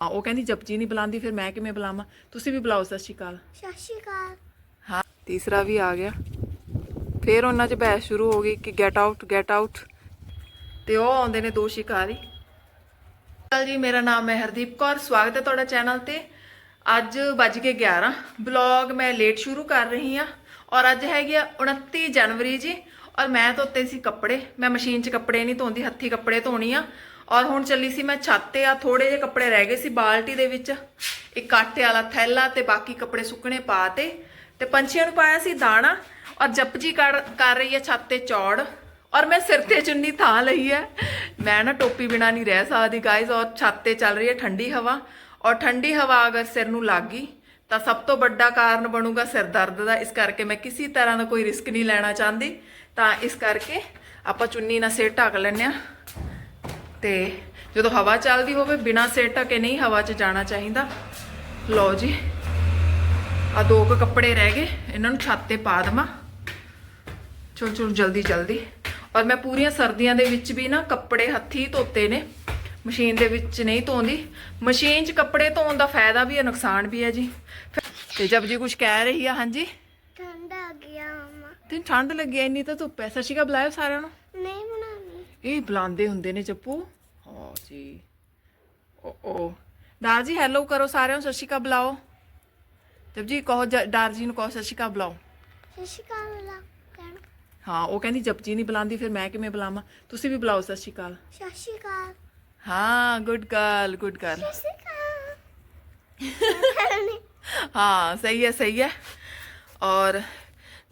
ਆ ਉਹ ਕਹਿੰਦੀ ਜਪਜੀ ਨਹੀਂ ਬੁਲਾਉਂਦੀ ਫਿਰ ਮੈਂ ਕਿਵੇਂ ਬੁਲਾਵਾਂ? ਤੁਸੀਂ ਵੀ ਬੁਲਾਓ ਸਤਿ ਸ਼੍ਰੀ ਅਕਾਲ। ਸਤਿ ਸ਼੍ਰੀ ਅਕਾਲ। ਹਾਂ ਤੀਸਰਾ ਵੀ ਆ ਗਿਆ। ਫਿਰ ਉਹਨਾਂ 'ਚ ਬਹਿਸ ਸ਼ੁਰੂ ਹੋ ਗਈ ਕਿ ਗੈਟ ਆਊਟ ਗੈਟ ਆਊਟ ਤੇ ਉਹ ਆਉਂਦੇ ਨੇ ਦੋ ਸ਼ਿਕਾਰੀ। ਚਲ ਜੀ ਮੇਰਾ ਨਾਮ ਹੈ ਹਰਦੀਪ ਕੌਰ। ਸਵਾਗਤ ਹੈ ਤੁਹਾਡਾ ਚੈਨਲ ਤੇ। ਅੱਜ ਵੱਜ ਕੇ 11 ਬਲੌਗ ਮੈਂ ਲੇਟ ਸ਼ੁਰੂ ਕਰ ਰਹੀ ਹਾਂ। ਔਰ ਅੱਜ ਹੈਗੀ ਆ 29 ਜਨਵਰੀ ਜੀ। ਔਰ ਮੈਂ ਧੋਤੇ ਸੀ ਕੱਪੜੇ। ਮੈਂ ਮਸ਼ੀਨ 'ਚ ਕੱਪੜੇ ਨਹੀਂ ਧੋਂਦੀ ਹੱਥੀ ਕੱਪੜੇ ਧੋਣੀ ਆ। ਔਰ ਹੁਣ ਚੱਲੀ ਸੀ ਮੈਂ ਛੱਤ ਤੇ ਆ ਥੋੜੇ ਜਿਹੇ ਕੱਪੜੇ ਰਹਿ ਗਏ ਸੀ ਬਾਲਟੀ ਦੇ ਵਿੱਚ। ਇੱਕ ਆਟੇ ਵਾਲਾ ਥੈਲਾ ਤੇ ਬਾਕੀ ਕੱਪੜੇ ਸੁੱਕਣੇ ਪਾ ਤੇ ਤੇ ਪੰਛੀਆਂ ਨੂੰ ਪਾਇਆ ਸੀ ਦਾਣਾ। ਔਰ ਜਪਜੀ ਕਰ ਕਰ ਰਹੀ ਹੈ ਛੱਤ ਤੇ ਚੌੜ। ਔਰ ਮੈਂ ਸਿਰ ਤੇ ਚੁੰਨੀ ਥਾਂ ਲਈ ਹੈ। ਮੈਂ ਨਾ ਟੋਪੀ ਬਿਨਾ ਨਹੀਂ ਰਹਿ ਸਕਦੀ ਗਾਇਜ਼ ਔਰ ਛੱਤ ਤੇ ਚੱਲ ਰਹੀ ਹੈ ਠੰਡੀ ਹਵਾ। ਔਰ ਠੰਡੀ ਹਵਾ ਅਗਰ ਸਿਰ ਨੂੰ ਲੱਗ ਗਈ, ਤਾਂ ਸਭ ਤੋਂ ਵੱਡਾ ਕਾਰਨ ਬਣੂਗਾ ਸਿਰ ਦਰਦ ਦਾ। ਇਸ ਕਰਕੇ ਮੈਂ ਕਿਸੇ ਤਰ੍ਹਾਂ ਦਾ ਕੋਈ ਰਿਸਕ ਨਹੀਂ ਲੈਣਾ ਚਾਹੁੰਦੀ। ਤਾਂ ਇਸ ਕਰਕੇ ਆਪਾਂ ਚੁੰਨੀ ਨਾਲ ਸਿਰ ਢੱਕ ਲੈਂਦੇ ਆ ਤੇ ਜਦੋਂ ਹਵਾ ਚੱਲਦੀ ਹੋਵੇ ਬਿਨਾ ਸਿਰ ਢਕੇ ਨਹੀਂ ਹਵਾ 'ਚ ਜਾਣਾ ਚਾਹੀਦਾ। ਲਓ ਜੀ ਆ ਦੋ ਕੁ ਕੱਪੜੇ ਰਹਿ ਗਏ ਇਹਨਾਂ ਨੂੰ ਛੱਤ ਤੇ ਪਾ ਦੇਵਾਂ। ਚਲ ਚਲ ਜਲਦੀ ਜਲਦੀ। ਔਰ ਮੈਂ ਪੂਰੀਆਂ ਸਰਦੀਆਂ ਦੇ ਵਿੱਚ ਵੀ ਨਾ ਕੱਪੜੇ ਹੱਥੀ ਧੋਤੇ ਨੇ। ਮਸ਼ੀਨ ਦੇ ਵਿੱਚ ਨਹੀਂ ਧੋਂਦੀ। ਮਸ਼ੀਨ 'ਚ ਕੱਪੜੇ ਧੋਣ ਦਾ ਫਾਇਦਾ ਵੀ ਹੈ ਨੁਕਸਾਨ ਵੀ ਹੈ ਜੀ। ਤੇ ਜਬ ਜੀ ਕੁਝ ਕਹਿ ਰਹੀ ਆ ਹਾਂਜੀ? ਠੰਡ ਆ ਗਿਆ ਮਮਾ। ਤੈਨੂੰ ਠੰਡ ਲੱਗੀ ਐ ਇੰਨੀ ਤਾਂ ਧੁੱਪ ਐ ਅਕਾਲ ਬੁਲਾਇਓ ਸਾਰਿਆਂ ਨੂੰ। ਨਹੀਂ ਇਹ ਬੁਲਾਉਂਦੇ ਹੁੰਦੇ ਨੇ ਜੱਪੂ। ਹਾਂ ਜੀ। ਓ ਓ। ਡਾਰ ਜੀ ਹੈਲੋ ਕਰੋ ਸਾਰਿਆਂ ਨੂੰ ਸਤਿ ਸ਼੍ਰੀ ਅਕਾਲ ਬੁਲਾਓ। ਜਬ ਜੀ ਕਹੋ ਜ- ਡਾਰ ਜੀ ਨੂੰ ਕਹੋ ਸਤਿ ਸ਼੍ਰੀ ਅਕਾਲ ਬੁਲਾਓ। ਸਤਿ ਸ਼੍ਰੀ ਅਕਾਲ ਲਾ ਕਹਿਣ। ਹਾਂ ਉਹ ਕਹਿੰਦੀ ਜਪਜੀ ਨਹੀਂ ਬੁਲਾਉਂਦੀ ਫਿਰ ਮੈਂ ਕਿਵੇਂ ਬੁਲਾਵਾਂ? ਤੁਸੀਂ ਵੀ ਬੁਲਾਓ ਸਤਿ ਸ਼੍ਰੀ ਅਕਾਲ। ਸਤਿ ਸ਼੍ਰੀ ਅਕਾਲ। ਹਾਂ ਗੁੱਡ ਗਰਲ ਗੁੱਡ ਗਰਲ ਸਤਿ ਸ਼੍ਰੀ ਅਕਾਲ। ਹਾਂ ਸਹੀ ਹੈ ਸਹੀ ਹੈ। ਔਰ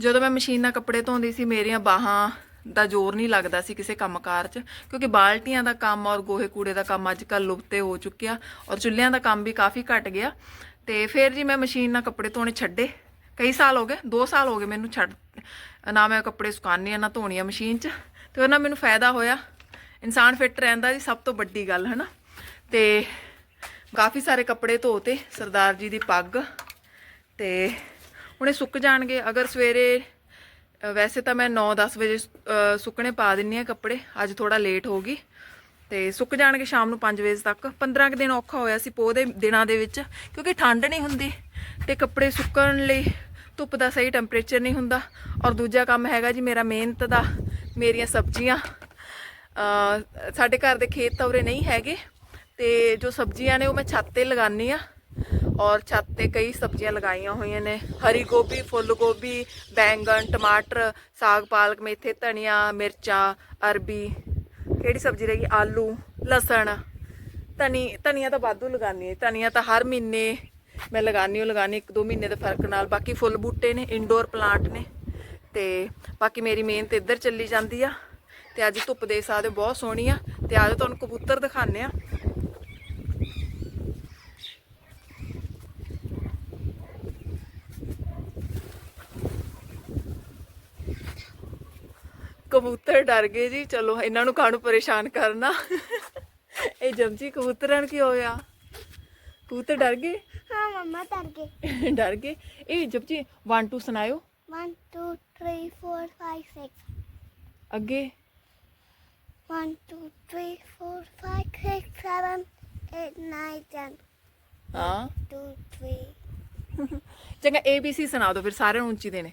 ਜਦੋਂ ਮੈਂ ਮਸ਼ੀਨ ਨਾਲ ਕੱਪੜੇ ਧੋਂਦੀ ਸੀ ਮੇਰੀਆਂ ਬਾਹਾਂ ਦਾ ਜ਼ੋਰ ਨਹੀਂ ਲੱਗਦਾ ਸੀ ਕਿਸੇ ਕੰਮਕਾਰ 'ਚ, ਕਿਉਂਕਿ ਬਾਲਟੀਆਂ ਦਾ ਕੰਮ ਔਰ ਗੋਹੇ ਕੂੜੇ ਦਾ ਕੰਮ ਅੱਜ ਕੱਲ੍ਹ ਲੁਪਤੇ ਹੋ ਚੁੱਕਿਆ ਔਰ ਚੁੱਲ੍ਹਿਆਂ ਦਾ ਕੰਮ ਵੀ ਕਾਫੀ ਘਟ ਗਿਆ। ਤੇ ਫਿਰ ਜੀ ਮੈਂ ਮਸ਼ੀਨ ਨਾਲ ਕੱਪੜੇ ਧੋਣੇ ਛੱਡੇ। ਕਈ ਸਾਲ ਹੋ ਗਏ 2 ਸਾਲ ਹੋ ਗਏ ਮੈਨੂੰ ਛੱਡ, ਨਾ ਮੈਂ ਕੱਪੜੇ ਸੁਕਾਉਂਦੀ ਆ ਨਾ ਧੋਣੀ ਆ ਮਸ਼ੀਨ 'ਚ। ਤੇ ਉਹਨਾਂ ਮੈਨੂੰ ਫਾਇਦਾ ਹੋਇਆ। ਇਨਸਾਨ ਫਿੱਟ ਰਹਿੰਦਾ ਜੀ, ਸਭ ਤੋਂ ਵੱਡੀ ਗੱਲ ਹੈ ਨਾ ਤੇ ਕਾਫੀ ਸਾਰੇ ਕੱਪੜੇ ਧੋਤੇ, ਸਰਦਾਰ ਜੀ ਦੀ ਪੱਗ। ਤੇ ਹੁਣੇ ਸੁੱਕ ਜਾਣਗੇ, ਅਗਰ ਸਵੇਰੇ ਵੈਸੇ ਤਾਂ ਮੈਂ 9-10 ਵਜੇ ਸੁੱਕਣੇ ਪਾ ਦਿੰਨੀ ਆ ਕੱਪੜੇ, ਅੱਜ ਥੋੜਾ ਲੇਟ ਹੋ ਗਈ। ਤੇ ਸੁੱਕ ਜਾਣਗੇ ਸ਼ਾਮ ਨੂੰ 5 ਵਜੇ ਤੱਕ। 15 ਕੁ ਦਿਨ ਔਖਾ ਹੋਇਆ ਸੀ ਪੋਹ ਦੇ ਦਿਨਾਂ ਦੇ ਵਿੱਚ, ਕਿਉਂਕਿ ਠੰਡ ਨਹੀਂ ਹੁੰਦੀ ਤੇ ਕੱਪੜੇ ਸੁੱਕਣ ਲਈ ਧੁੱਪ ਦਾ ਸਹੀ ਟੈਂਪਰੇਚਰ ਨਹੀਂ ਹੁੰਦਾ। ਔਰ ਦੂਜਾ ਕੰਮ ਹੈਗਾ ਜੀ ਮੇਰਾ ਮਿਹਨਤ ਦਾ, ਮੇਰੀਆਂ ਸਬਜ਼ੀਆਂ। ਸਾਡੇ ਘਰ ਦੇ ਖੇਤ ਤਾਂ ਨਹੀਂ ਹੈਗੇ ਤੇ ਜੋ ਸਬਜ਼ੀਆਂ ਨੇ ਉਹ ਮੈਂ ਛੱਤ ਤੇ ਲਗਾਨੀ ਆ ਔਰ ਛੱਤ ਤੇ ਕਈ ਸਬਜ਼ੀਆਂ ਲਗਾਈਆਂ ਹੋਈਆਂ ਨੇ। ਹਰੀ ਗੋਭੀ ਫੁੱਲ ਗੋਭੀ ਬੈਂਗਣ ਟਮਾਟਰ ਸਾਗ ਪਾਲਕ ਮੇਥੇ ਧਨੀਆ ਮਿਰਚਾਂ ਅਰਬੀ। ਕਿਹੜੀ ਸਬਜ਼ੀ ਰਹੀ? ਆਲੂ ਲਸਣ। ਧਨੀ ਧਨੀਆ ਤਾਂ ਵਾਧੂ ਲਗਾਨੀ ਹੈ। ਧਨੀਆ ਤਾਂ ਹਰ ਮਹੀਨੇ ਮੈਂ ਲਗਾਨੀ ਹਾਂ ਲਗਾਨੀ ਇੱਕ ਦੋ ਮਹੀਨੇ ਦੇ ਫ਼ਰਕ ਨਾਲ। ਬਾਕੀ ਫੁੱਲ ਬੂਟੇ ਨੇ ਇਨਡੋਰ ਪਲਾਂਟ ਨੇ। ਤੇ ਬਾਕੀ ਮੇਰੀ ਮਿਹਨਤ ਇੱਧਰ ਚੱਲੀ ਜਾਂਦੀ ਆ। ਤੇ ਅੱਜ ਧੁੱਪ ਦੇ ਸਕਦੇ ਹੋ, ਬਹੁਤ ਸੋਹਣੀ ਆ। ਤੇ ਅੱਜ ਤੁਹਾਨੂੰ ਕਬੂਤਰ ਦਿਖਾਣੇ ਆ। ਕਬੂਤਰ ਡਰ ਗਏ ਜੀ ਚਲੋ ਇਹਨਾਂ ਨੂੰ ਕਾਹਨੂੰ ਪਰੇਸ਼ਾਨ ਕਰਨਾ? ਇਹ ਜਮਜੀ ਕਬੂਤਰਾਂ ਨੂੰ ਕੀ ਹੋਇਆ ਕਬੂਤਰ ਡਰ ਗਏ? ਹਾਂ ਮਮਾ ਤਰ ਗਏ। ਡਰ ਗਏ? ਇਹ ਜਪਜੀ 1 2 ਸੁਣਾਇਓ। 1 2 3 4 5 6 ਅੱਗੇ। 1 2 3 4 5 6 7 8 9 10 ਹਾਂ। 2 3 ਚੰਗਾ C ਸੁਣਾ ਦਿਓ ਫਿਰ ਸਾਰਿਆਂ ਨੂੰ ਉੱਚੀ ਦੇਣੇ।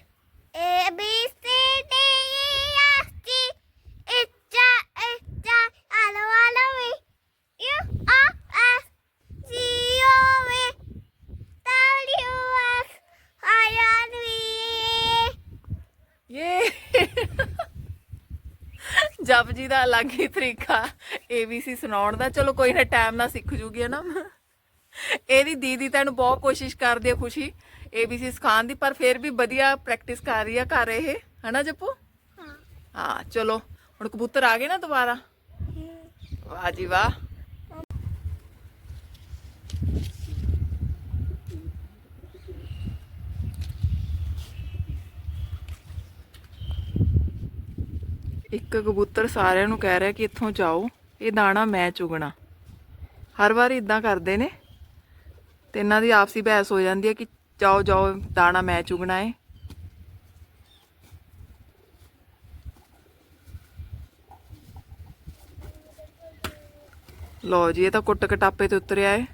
A B ਜੀ ਦਾ ਅਲੱਗ ਹੀ ਤਰੀਕਾ ABC ਸੁਣਾਉਣ ਦਾ। ਚਲੋ ਕੋਈ ਨਾ ਟਾਈਮ ਨਾਲ ਸਿੱਖ ਜੂਗੀ ਹੈ ਨਾ? ਇਹਦੀ ਦੀਦੀ ਤੈਨੂੰ ਬਹੁਤ ਕੋਸ਼ਿਸ਼ ਕਰਦੀ ਹੈ ਖੁਸ਼ੀ। ABC ਸਿਖਾਉਣ ਦੀ ਪਰ ਫਿਰ ਵੀ ਵਧੀਆ ਪ੍ਰੈਕਟਿਸ ਕਰ ਰਹੀ ਆ ਕਰ ਇਹ ਹਨਾ ਜੱਪੂ? ਹਾਂ। ਹਾਂ ਚਲੋ ਹੁਣ ਕਬੂਤਰ ਆ ਗਏ ਨਾ ਦੁਬਾਰਾ? ਵਾਹ ਜੀ ਵਾਹ। ਇੱਕ ਕਬੂਤਰ ਸਾਰਿਆਂ ਨੂੰ ਕਹਿ ਰਿਹਾ ਕਿ ਇੱਥੋਂ ਜਾਓ, ਇਹ ਦਾਣਾ ਮੈਂ ਚੁਗਣਾ। ਹਰ ਵਾਰ ਇਦਾਂ ਕਰਦੇ ਨੇ ਤੇ ਇਹਨਾਂ ਦੀ ਆਪਸੀ ਬਹਿਸ ਹੋ ਜਾਂਦੀ ਹੈ ਕਿ ਜਾਓ ਜਾਓ, ਦਾਣਾ ਮੈਂ ਚੁਗਣਾ ਹੈ ਲਓ ਜੀ, ਇਹ ਤਾਂ ਕੁੱਟ ਕਟਾਪੇ ਤੇ ਉਤਰਿਆ ਹੈ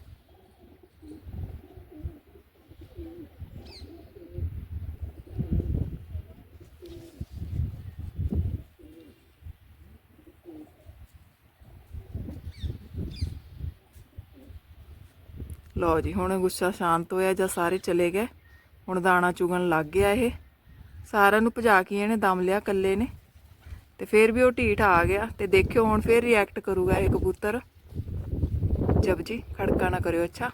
ਲਓ ਜੀ, ਹੁਣ ਗੁੱਸਾ ਸ਼ਾਂਤ ਹੋਇਆ ਜਾਂ ਸਾਰੇ ਚਲੇ ਗਏ? ਹੁਣ ਦਾਣਾ ਚੁਗਣ ਲੱਗ ਗਿਆ ਇਹ। ਸਾਰਿਆਂ ਨੂੰ ਭਜਾ ਕੇ ਇਹਨੇ ਦਮ ਲਿਆ ਕੱਲੇ ਨੇ। ਤੇ ਫਿਰ ਵੀ ਉਹ ਢੀਠ ਆ ਗਿਆ। ਤੇ ਦੇਖਿਓ ਹੁਣ ਫਿਰ ਰਿਐਕਟ ਕਰੂਗਾ ਇਹ ਕਬੂਤਰ। ਜਬ ਜੀ, ਖੜਕਾ ਨਾ ਕਰਿਓ, ਅੱਛਾ?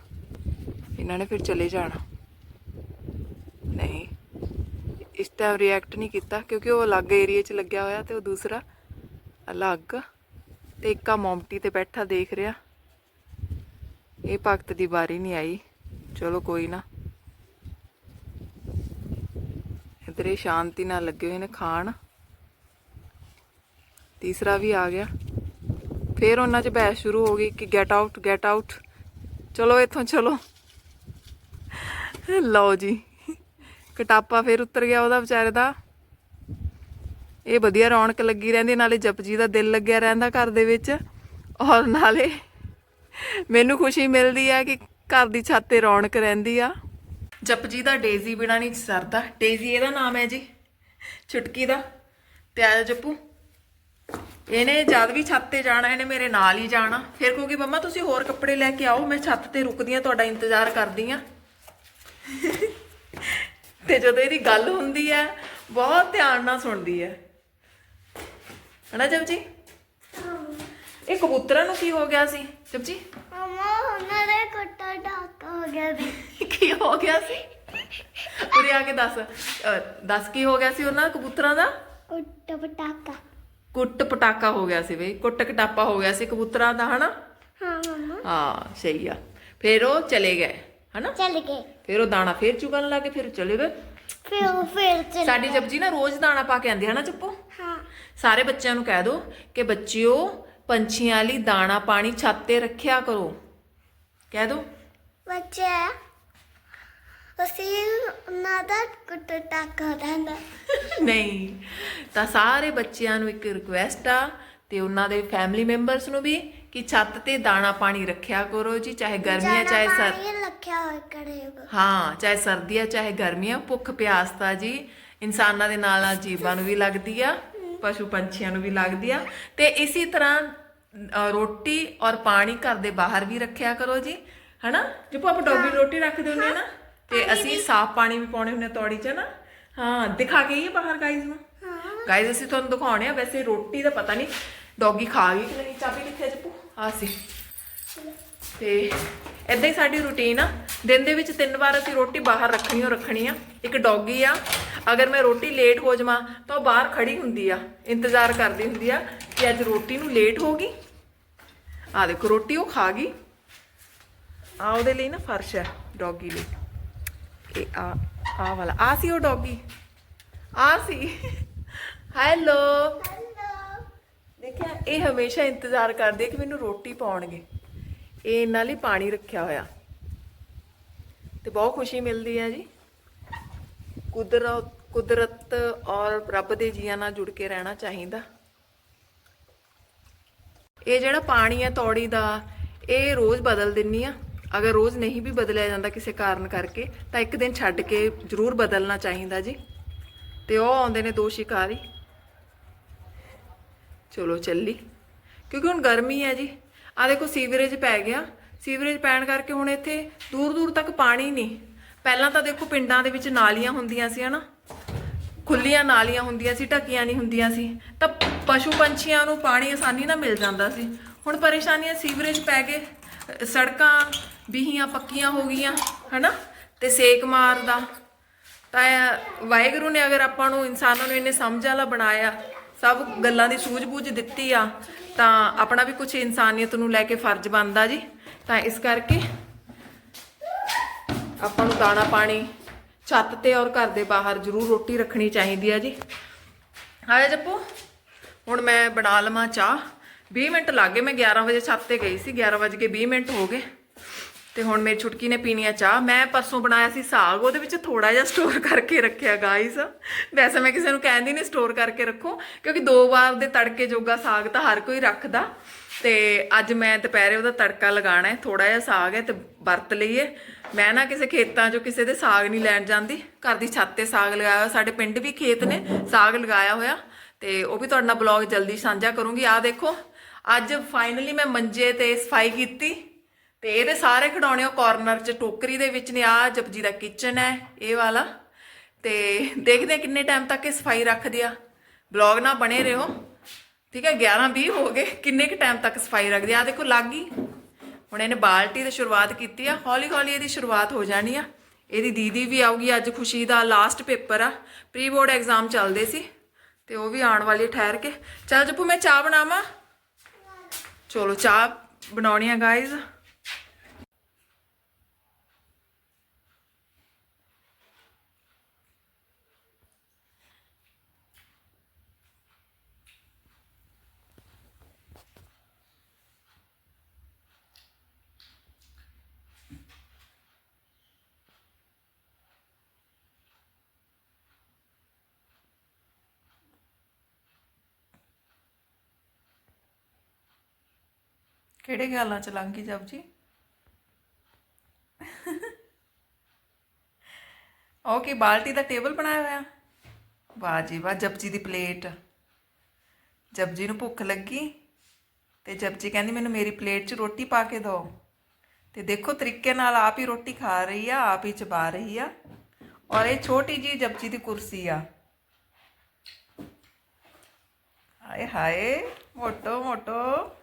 ਇਹਨਾਂ ਨੇ ਫਿਰ ਚਲੇ ਜਾਣਾ। ਨਹੀਂ, ਇਸ ਟਾਈਮ ਰਿਐਕਟ ਨਹੀਂ ਕੀਤਾ, ਕਿਉਂਕਿ ਉਹ ਅਲੱਗ ਏਰੀਆ 'ਚ ਲੱਗਿਆ ਹੋਇਆ ਤੇ ਉਹ ਦੂਸਰਾ ਅਲੱਗ। ਤੇ ਇੱਕਾ ਮੌਮਟੀ ਤੇ ਬੈਠਾ ਦੇਖ ਰਿਹਾ। ਇਹ ਭਗਤ ਦੀ ਵਾਰੀ ਨਹੀਂ ਆਈ। ਚਲੋ ਕੋਈ ਨਾ। ਇਧਰੇ ਸ਼ਾਂਤੀ ਨਾਲ ਲੱਗੇ ਹੋਏ ਨੇ ਖਾਣ। ਤੀਸਰਾ ਵੀ ਆ ਗਿਆ। ਫੇਰ ਉਹਨਾਂ 'ਚ ਬਹਿਸ ਸ਼ੁਰੂ ਹੋ ਗਈ ਕਿ ਗੈਟ ਆਊਟ ਗੈਟ ਆਊਟ ਚਲੋ ਇੱਥੋਂ ਚਲੋ। ਲਓ ਜੀ। ਕਟਾਪਾ ਫੇਰ ਉਤਰ ਗਿਆ ਉਹਦਾ ਵਿਚਾਰੇ ਦਾ। ਇਹ ਵਧੀਆ ਰੌਣਕ ਲੱਗੀ ਰਹਿੰਦੀ, ਨਾਲੇ ਜਪਜੀ ਦਾ ਦਿਲ ਲੱਗਿਆ ਰਹਿੰਦਾ ਘਰ ਦੇ ਵਿੱਚ। ਔਰ ਨਾਲੇ ਮੈਨੂੰ ਖੁਸ਼ੀ ਮਿਲਦੀ ਆ ਕਿ ਘਰ ਦੀ ਛੱਤ ਤੇ ਰੌਣਕ ਰਹਿੰਦੀ ਆ। ਜਪਜੀ ਦਾ ਡੇਜ਼ੀ ਬਿਨਾ ਨਹੀਂ ਸਰਦਾ। ਡੇਜ਼ੀ ਇਹਦਾ ਨਾਮ ਹੈ ਜੀ। ਛੁਟਕੀ ਦਾ। ਤੇ ਆਇਆ ਜੱਪੂ। ਇਹਨੇ ਜਦ ਵੀ ਛੱਤ ਤੇ ਜਾਣਾ, ਇਹਨੇ ਮੇਰੇ ਨਾਲ ਹੀ ਜਾਣਾ। ਫਿਰ ਕਹੂਗੀ, ਮੰਮਾ, ਤੁਸੀਂ ਹੋਰ ਕੱਪੜੇ ਲੈ ਕੇ ਆਓ। ਮੈਂ ਛੱਤ ਤੇ ਰੁਕਦੀ ਆ ਤੁਹਾਡਾ ਇੰਤਜ਼ਾਰ ਕਰਦੀ ਆ ਤੇ ਜਦੋਂ ਇਹਦੀ ਗੱਲ ਹੁੰਦੀ ਹੈ, ਬਹੁਤ ਧਿਆਨ ਨਾਲ ਸੁਣਦੀ ਹੈ। ਹਨਾ ਜਪਜੀ? ਇਹ ਕਬੂਤਰਾਂ ਨੂੰ ਕੀ ਹੋ ਗਿਆ ਸੀ? ਜਪਜੀ ਮਮਾ ਉਹਨਾਂ ਦੇ ਕੁੱਤਾ ਡਾਕ ਹੋ ਗਿਆ ਸੀ। ਕੀ ਹੋ ਗਿਆ ਸੀ? ਉਰੇ ਆ ਕੇ ਦੱਸ। ਅਹ, ਦੱਸ ਕੀ ਹੋ ਗਿਆ ਸੀ ਉਹਨਾਂ ਕਬੂਤਰਾਂ ਦਾ? ਕੁੱਤਾ ਪਟਾਕਾ। ਕੁੱਟ ਪਟਾਕਾ ਹੋ ਗਿਆ ਸੀ ਬਈ। ਕੁੱਟ ਕਟਾਪਾ ਹੋ ਗਿਆ ਸੀ ਕਬੂਤਰਾਂ ਦਾ ਹਨਾ? ਹਾਂ ਮਮਾ ਹਾਂ ਸਹੀ ਆ। ਫਿਰ ਉਹ ਚਲੇ ਗਏ ਹਨਾ? ਚੱਲ ਗਏ। ਫਿਰ ਉਹ ਦਾਣਾ ਫੇਰ ਚੁਗਣ ਲੱਗੇ ਫਿਰ ਚਲੇ ਗਏ। ਫਿਰ ਉਹ ਫਿਰ ਚੱਲ ਸਾਡੀ ਜਪਜੀ ਨਾ ਰੋਜ਼ ਦਾਣਾ ਪਾ ਕੇ ਆਂਦੀ ਹੈ ਨਾ ਚੱਪੋ? ਹਾਂ। ਸਾਰੇ ਬੱਚਿਆਂ ਨੂੰ ਕਹਿ ਦਿਓ ਕਿ ਬੱਚਿਓ ਪੰਛੀਆਂ ਲਈ ਦਾਣਾ ਪਾਣੀ ਛੱਤ ਤੇ ਰੱਖਿਆ ਕਰੋ। ਕਹਿ ਦਿਓ ਬੱਚੇ ਅਸੀਂ ਉਹਨਾਂ ਦਾ ਕੁੱਤਾ ਟਾਕਾ ਰਹਿੰਦਾ ਨਹੀਂ ਤਾਂ ਸਾਰੇ ਬੱਚਿਆਂ ਨੂੰ ਇੱਕ ਰਿਕੁਐਸਟ ਆ ਤੇ ਉਹਨਾਂ ਦੇ ਫੈਮਿਲੀ ਮੈਂਬਰਸ ਨੂੰ ਵੀ ਕਿ ਛੱਤ ਤੇ ਦਾਣਾ ਪਾਣੀ ਰੱਖਿਆ ਕਰੋ ਜੀ ਚਾਹੇ ਗਰਮੀਆਂ ਚਾਹੇ ਸਰ ਰੱਖਿਆ ਹੋਇਆ ਕਰੇਗਾ ਹਾਂ ਚਾਹੇ ਸਰਦੀਆਂ ਚਾਹੇ ਗਰਮੀਆਂ ਭੁੱਖ ਪਿਆਸ ਤਾਂ ਜੀ ਇਨਸਾਨਾਂ ਦੇ ਨਾਲ ਨਾਲ ਜੀਵਾਂ ਨੂੰ ਵੀ ਲੱਗਦੀ ਆ। ਪਸ਼ੂ ਪੰਛੀਆਂ ਨੂੰ ਵੀ ਲੱਗਦੀ ਆ। ਤੇ ਇਸੇ ਤਰ੍ਹਾਂ ਰੋਟੀ ਔਰ ਪਾਣੀ ਘਰ ਦੇ ਬਾਹਰ ਵੀ ਰੱਖਿਆ ਕਰੋ ਜੀ ਹਨਾ? ਜੇ ਆਪਾਂ ਡੋਬੀ ਰੋਟੀ ਰੱਖਦੇ ਹੁੰਦੇ ਆ ਨਾ ਤੇ ਅਸੀਂ ਸਾਫ਼ ਪਾਣੀ ਵੀ ਪਾਉਣੇ ਹੁੰਦੇ ਤੌੜੀ 'ਚ ਨਾ। ਹਾਂ ਦਿਖਾ ਕੇ ਹੀ ਬਾਹਰ ਗਾਈਜ਼ ਨੂੰ। ਗਾਈਜ਼ ਅਸੀਂ ਤੁਹਾਨੂੰ ਦਿਖਾਉਣੇ ਆ ਵੈਸੇ ਰੋਟੀ ਦਾ ਪਤਾ ਨਹੀਂ ਡੌਗੀ ਖਾ ਗਈ ਕਿ ਨਹੀਂ ਚਾਬੀ ਕਿੱਥੇ ਜਪੂ? ਆ ਸੀ। ਤੇ ਇਦਾਂ ਹੀ ਸਾਡੀ ਰੁਟੀਨ ਆ। ਦਿਨ ਦੇ ਵਿੱਚ ਤਿੰਨ ਵਾਰ ਅਸੀਂ ਰੋਟੀ ਬਾਹਰ ਰੱਖਣੀ ਓ ਰੱਖਣੀ ਆ। ਇੱਕ ਡੌਗੀ ਆ। ਅਗਰ ਮੈਂ ਰੋਟੀ ਲੇਟ ਹੋ ਜਾਵਾਂ ਤਾਂ ਉਹ ਬਾਹਰ ਖੜੀ ਹੁੰਦੀ ਆ। ਇੰਤਜ਼ਾਰ ਕਰਦੀ ਹੁੰਦੀ ਆ ਕਿ ਅੱਜ ਰੋਟੀ ਨੂੰ ਲੇਟ ਹੋ ਗਈ। ਆ ਦੇਖੋ ਰੋਟੀ ਉਹ ਖਾ ਗਈ। ਆ ਉਹਦੇ ਲਈ ਨਾ ਫਰਸ਼ ਹੈ ਡੌਗੀ ਲਈ। ਇਹ ਆ ਆ ਵਾਲਾ। ਆ ਸੀ ਉਹ ਡੌਗੀ ਆ ਸੀ। ਹੈਲੋ ਹੈਲੋ ਦੇਖਿਆ ਇਹ ਹਮੇਸ਼ਾ ਇੰਤਜ਼ਾਰ ਕਰਦੇ ਕਿ ਮੈਨੂੰ ਰੋਟੀ ਪਾਉਣਗੇ। ਇਹ ਇਹਨਾਂ ਲਈ ਪਾਣੀ ਰੱਖਿਆ ਹੋਇਆ। ਤੇ ਬਹੁਤ ਖੁਸ਼ੀ ਮਿਲਦੀ ਹੈ ਜੀ। ਕੁਦਰਤ ਕੁਦਰਤ ਔਰ ਰੱਬ ਦੇ ਜੀਆਂ ਨਾਲ ਜੁੜ ਕੇ ਰਹਿਣਾ ਚਾਹੀਦਾ। ਇਹ ਜਿਹੜਾ ਪਾਣੀ ਹੈ ਤੌੜੀ ਦਾ, ਇਹ ਰੋਜ਼ ਬਦਲ ਦਿੰਨੀ ਆ। ਅਗਰ ਰੋਜ਼ ਨਹੀਂ ਵੀ ਬਦਲਿਆ ਜਾਂਦਾ ਕਿਸੇ ਕਾਰਨ ਕਰਕੇ, ਤਾਂ ਇੱਕ ਦਿਨ ਛੱਡ ਕੇ ਜ਼ਰੂਰ ਬਦਲਣਾ ਚਾਹੀਦਾ ਜੀ। ਤੇ ਉਹ ਆਉਂਦੇ ਨੇ ਦੋ ਸ਼ਿਕਾਰੀ। ਚਲੋ ਚੱਲੀ। ਕਿਉਂਕਿ ਹੁਣ ਗਰਮੀ ਹੈ ਜੀ। ਆ ਦੇਖੋ ਸੀਵਰੇਜ ਪੈ ਗਿਆ। ਸੀਵਰੇਜ ਪੈਣ ਕਰਕੇ ਹੁਣ ਇੱਥੇ ਦੂਰ ਦੂਰ ਤੱਕ ਪਾਣੀ ਨਹੀਂ। ਪਹਿਲਾਂ ਤਾਂ ਦੇਖੋ ਪਿੰਡਾਂ ਦੇ ਵਿੱਚ ਨਾਲੀਆਂ ਹੁੰਦੀਆਂ ਸੀ, ਹਨਾ? ਖੁੱਲੀਆਂ ਨਾਲੀਆਂ ਹੁੰਦੀਆਂ ਸੀ, ਢੱਕੀਆਂ ਨਹੀਂ ਹੁੰਦੀਆਂ ਸੀ। ਤਾਂ ਪਸ਼ੂ ਪੰਛੀਆਂ ਨੂੰ ਪਾਣੀ ਆਸਾਨੀ ਨਾਲ ਮਿਲ ਜਾਂਦਾ ਸੀ। ਹੁਣ ਪਰੇਸ਼ਾਨੀਆਂ ਸੀਵਰੇਜ ਪੈ ਗਏ। ਸੜਕਾਂ ਬੀਹੀਆਂ ਪੱਕੀਆਂ ਹੋ ਗਈਆਂ, ਹਨਾ? ਤੇ ਸੇਕ ਮਾਰਦਾ। ਤਾਂ ਵਾਹਿਗੁਰੂ ਨੇ ਅਗਰ ਆਪਾਂ ਨੂੰ ਇਨਸਾਨਾਂ ਨੂੰ ਇੰਨੇ ਸਮਝ ਵਾਲਾ ਬਣਾਇਆ, ਸਭ ਗੱਲਾਂ ਦੀ ਸੂਝ-ਬੂਝ ਦਿੱਤੀ ਆ ਤਾਂ ਆਪਣਾ ਵੀ ਕੁਝ ਇਨਸਾਨੀਅਤ ਨੂੰ ਲੈ ਕੇ ਫਰਜ਼ ਬਣਦਾ ਜੀ। ਤਾਂ ਇਸ ਕਰਕੇ ਆਪਾਂ ਨੂੰ ਦਾਣਾ ਪਾਣੀ ਛੱਤ ਤੇ ਔਰ ਘਰ ਦੇ ਬਾਹਰ ਜ਼ਰੂਰ ਰੋਟੀ ਰੱਖਣੀ ਚਾਹੀਦੀ ਆ ਜੀ। ਆਇਆ ਜੱਪੂ, ਹੁਣ ਮੈਂ ਬਣਾ ਲਵਾਂ ਚਾਹ। 20 ਮਿੰਟ ਲੱਗੇ ਮੈਂ 11 ਵਜੇ ਛੱਤ ਤੇ ਗਈ ਸੀ 11 ਵਜੇ ਕੇ 20 ਮਿੰਟ ਹੋ ਗਏ। ਤੇ ਹੁਣ ਮੇਰੀ ਛੁਟਕੀ ਨੇ ਪੀਣੀ ਆ ਚਾਹ। ਮੈਂ ਪਰਸੋਂ ਬਣਾਇਆ ਸੀ ਸਾਗ, ਉਹਦੇ ਵਿੱਚ ਥੋੜਾ ਜਿਹਾ ਸਟੋਰ ਕਰਕੇ ਰੱਖਿਆ ਗਾਇਸ ਵੈਸੇ ਮੈਂ ਕਿਸੇ ਨੂੰ ਕਹਿੰਦੀ ਨਹੀਂ ਸਟੋਰ ਕਰਕੇ ਰੱਖੋ, ਕਿਉਂਕਿ ਦੋ ਵਾਰ ਦੇ ਤੜਕੇ ਜੋਗਾ ਸਾਗ ਤਾਂ ਹਰ ਕੋਈ ਰੱਖਦਾ। ਤੇ ਅੱਜ ਮੈਂ ਦੁਪਹਿਰੇ ਉਹਦਾ ਤੜਕਾ ਲਗਾਣਾ ਹੈ ਥੋੜਾ ਜਿਹਾ ਸਾਗ ਹੈ ਤੇ ਵਰਤ ਲਈਏ। ਮੈਂ ਨਾ ਕਿਸੇ ਖੇਤਾਂ 'ਚੋਂ ਕਿਸੇ ਦੇ ਸਾਗ ਨਹੀਂ ਲੈਣ ਜਾਂਦੀ। ਘਰ ਦੀ ਛੱਤ ਤੇ ਸਾਗ ਲਗਾਇਆ ਹੋਇਆ, ਸਾਡੇ ਪਿੰਡ ਵੀ ਖੇਤ ਨੇ, ਸਾਗ ਲਗਾਇਆ ਹੋਇਆ। ਤੇ ਉਹ ਵੀ ਤੁਹਾਡੇ ਨਾਲ ਬਲੌਗ ਜਲਦੀ ਸਾਂਝਾ ਕਰੂੰਗੀ। ਆਹ ਦੇਖੋ, ਅੱਜ ਫਾਈਨਲੀ ਮੈਂ ਮੰਜੇ ਤੇ ਸਫ਼ਾਈ ਕੀਤੀ। ਤੇ ਇਹਦੇ ਸਾਰੇ ਖਿਡੌਣੇ ਉਹ ਕਾਰਨਰ 'ਚ ਟੋਕਰੀ ਦੇ ਵਿੱਚ ਨੇ ਆ ਜਪਜੀ ਦਾ ਕਿਚਨ ਹੈ, ਇਹ ਵਾਲਾ। ਤੇ ਦੇਖਦੇ ਹਾਂ ਕਿੰਨੇ ਟਾਈਮ ਤੱਕ ਇਹ ਸਫ਼ਾਈ ਰੱਖਦੇ ਆ। ਬਲੌਗ ਨਾਲ ਬਣੇ ਰਹੋ। ਠੀਕ ਹੈ 11 20 ਹੋ ਗਏ। ਕਿੰਨੇ ਕੁ ਟਾਈਮ ਤੱਕ ਸਫ਼ਾਈ ਰੱਖਦੇ ਆ? ਆਹ ਦੇਖੋ, ਲੱਗ ਗਈ। ਹੁਣ ਇਹਨੇ ਬਾਲਟੀ ਦੀ ਸ਼ੁਰੂਆਤ ਕੀਤੀ ਆ। ਹੌਲੀ ਹੌਲੀ ਇਹਦੀ ਸ਼ੁਰੂਆਤ ਹੋ ਜਾਣੀ ਆ। ਇਹਦੀ ਦੀਦੀ ਵੀ ਆਊਗੀ ਅੱਜ ਖੁਸ਼ੀ ਦਾ ਲਾਸਟ ਪੇਪਰ ਆ। ਪ੍ਰੀ ਬੋਰਡ ਐਗਜ਼ਾਮ ਚੱਲਦੇ ਸੀ। ਤੇ ਉਹ ਵੀ ਆਉਣ ਵਾਲੀ ਠਹਿਰ ਕੇ। ਚੱਲ ਜੱਪੂ, ਮੈਂ ਚਾਹ ਬਣਾਵਾਂ। ਚਲੋ, ਚਾਹ ਬਣਾਉਣੀ ਆ ਗਾਇਜ਼ ਕਿਹੜੇ ਗੱਲਾਂ ਚ ਲੰਘ ਗਈ ਜਬ ਜੀ? ਓਕੇ ਬਾਲਟੀ ਦਾ ਟੇਬਲ ਬਣਾਇਆ ਹੋਇਆ? ਵਾਹ ਜੀ ਵਾਹ ਜਪਜੀ ਦੀ ਪਲੇਟ। ਜਪਜੀ ਨੂੰ ਭੁੱਖ ਲੱਗੀ ਤੇ ਜਪਜੀ ਕਹਿੰਦੀ, ਮੈਨੂੰ ਮੇਰੀ ਪਲੇਟ 'ਚ ਰੋਟੀ ਪਾ ਕੇ ਦਿਓ। ਤੇ ਦੇਖੋ ਤਰੀਕੇ ਨਾਲ ਆਪ ਹੀ ਰੋਟੀ ਖਾ ਰਹੀ ਆ, ਆਪ ਹੀ ਚਬਾ ਰਹੀ ਆ। ਔਰ ਇਹ ਛੋਟੀ ਜੀ ਜਪਜੀ ਦੀ ਕੁਰਸੀ ਆ। ਹਾਏ ਹਾਏ, ਮੋਟੋ ਮੋਟੋ।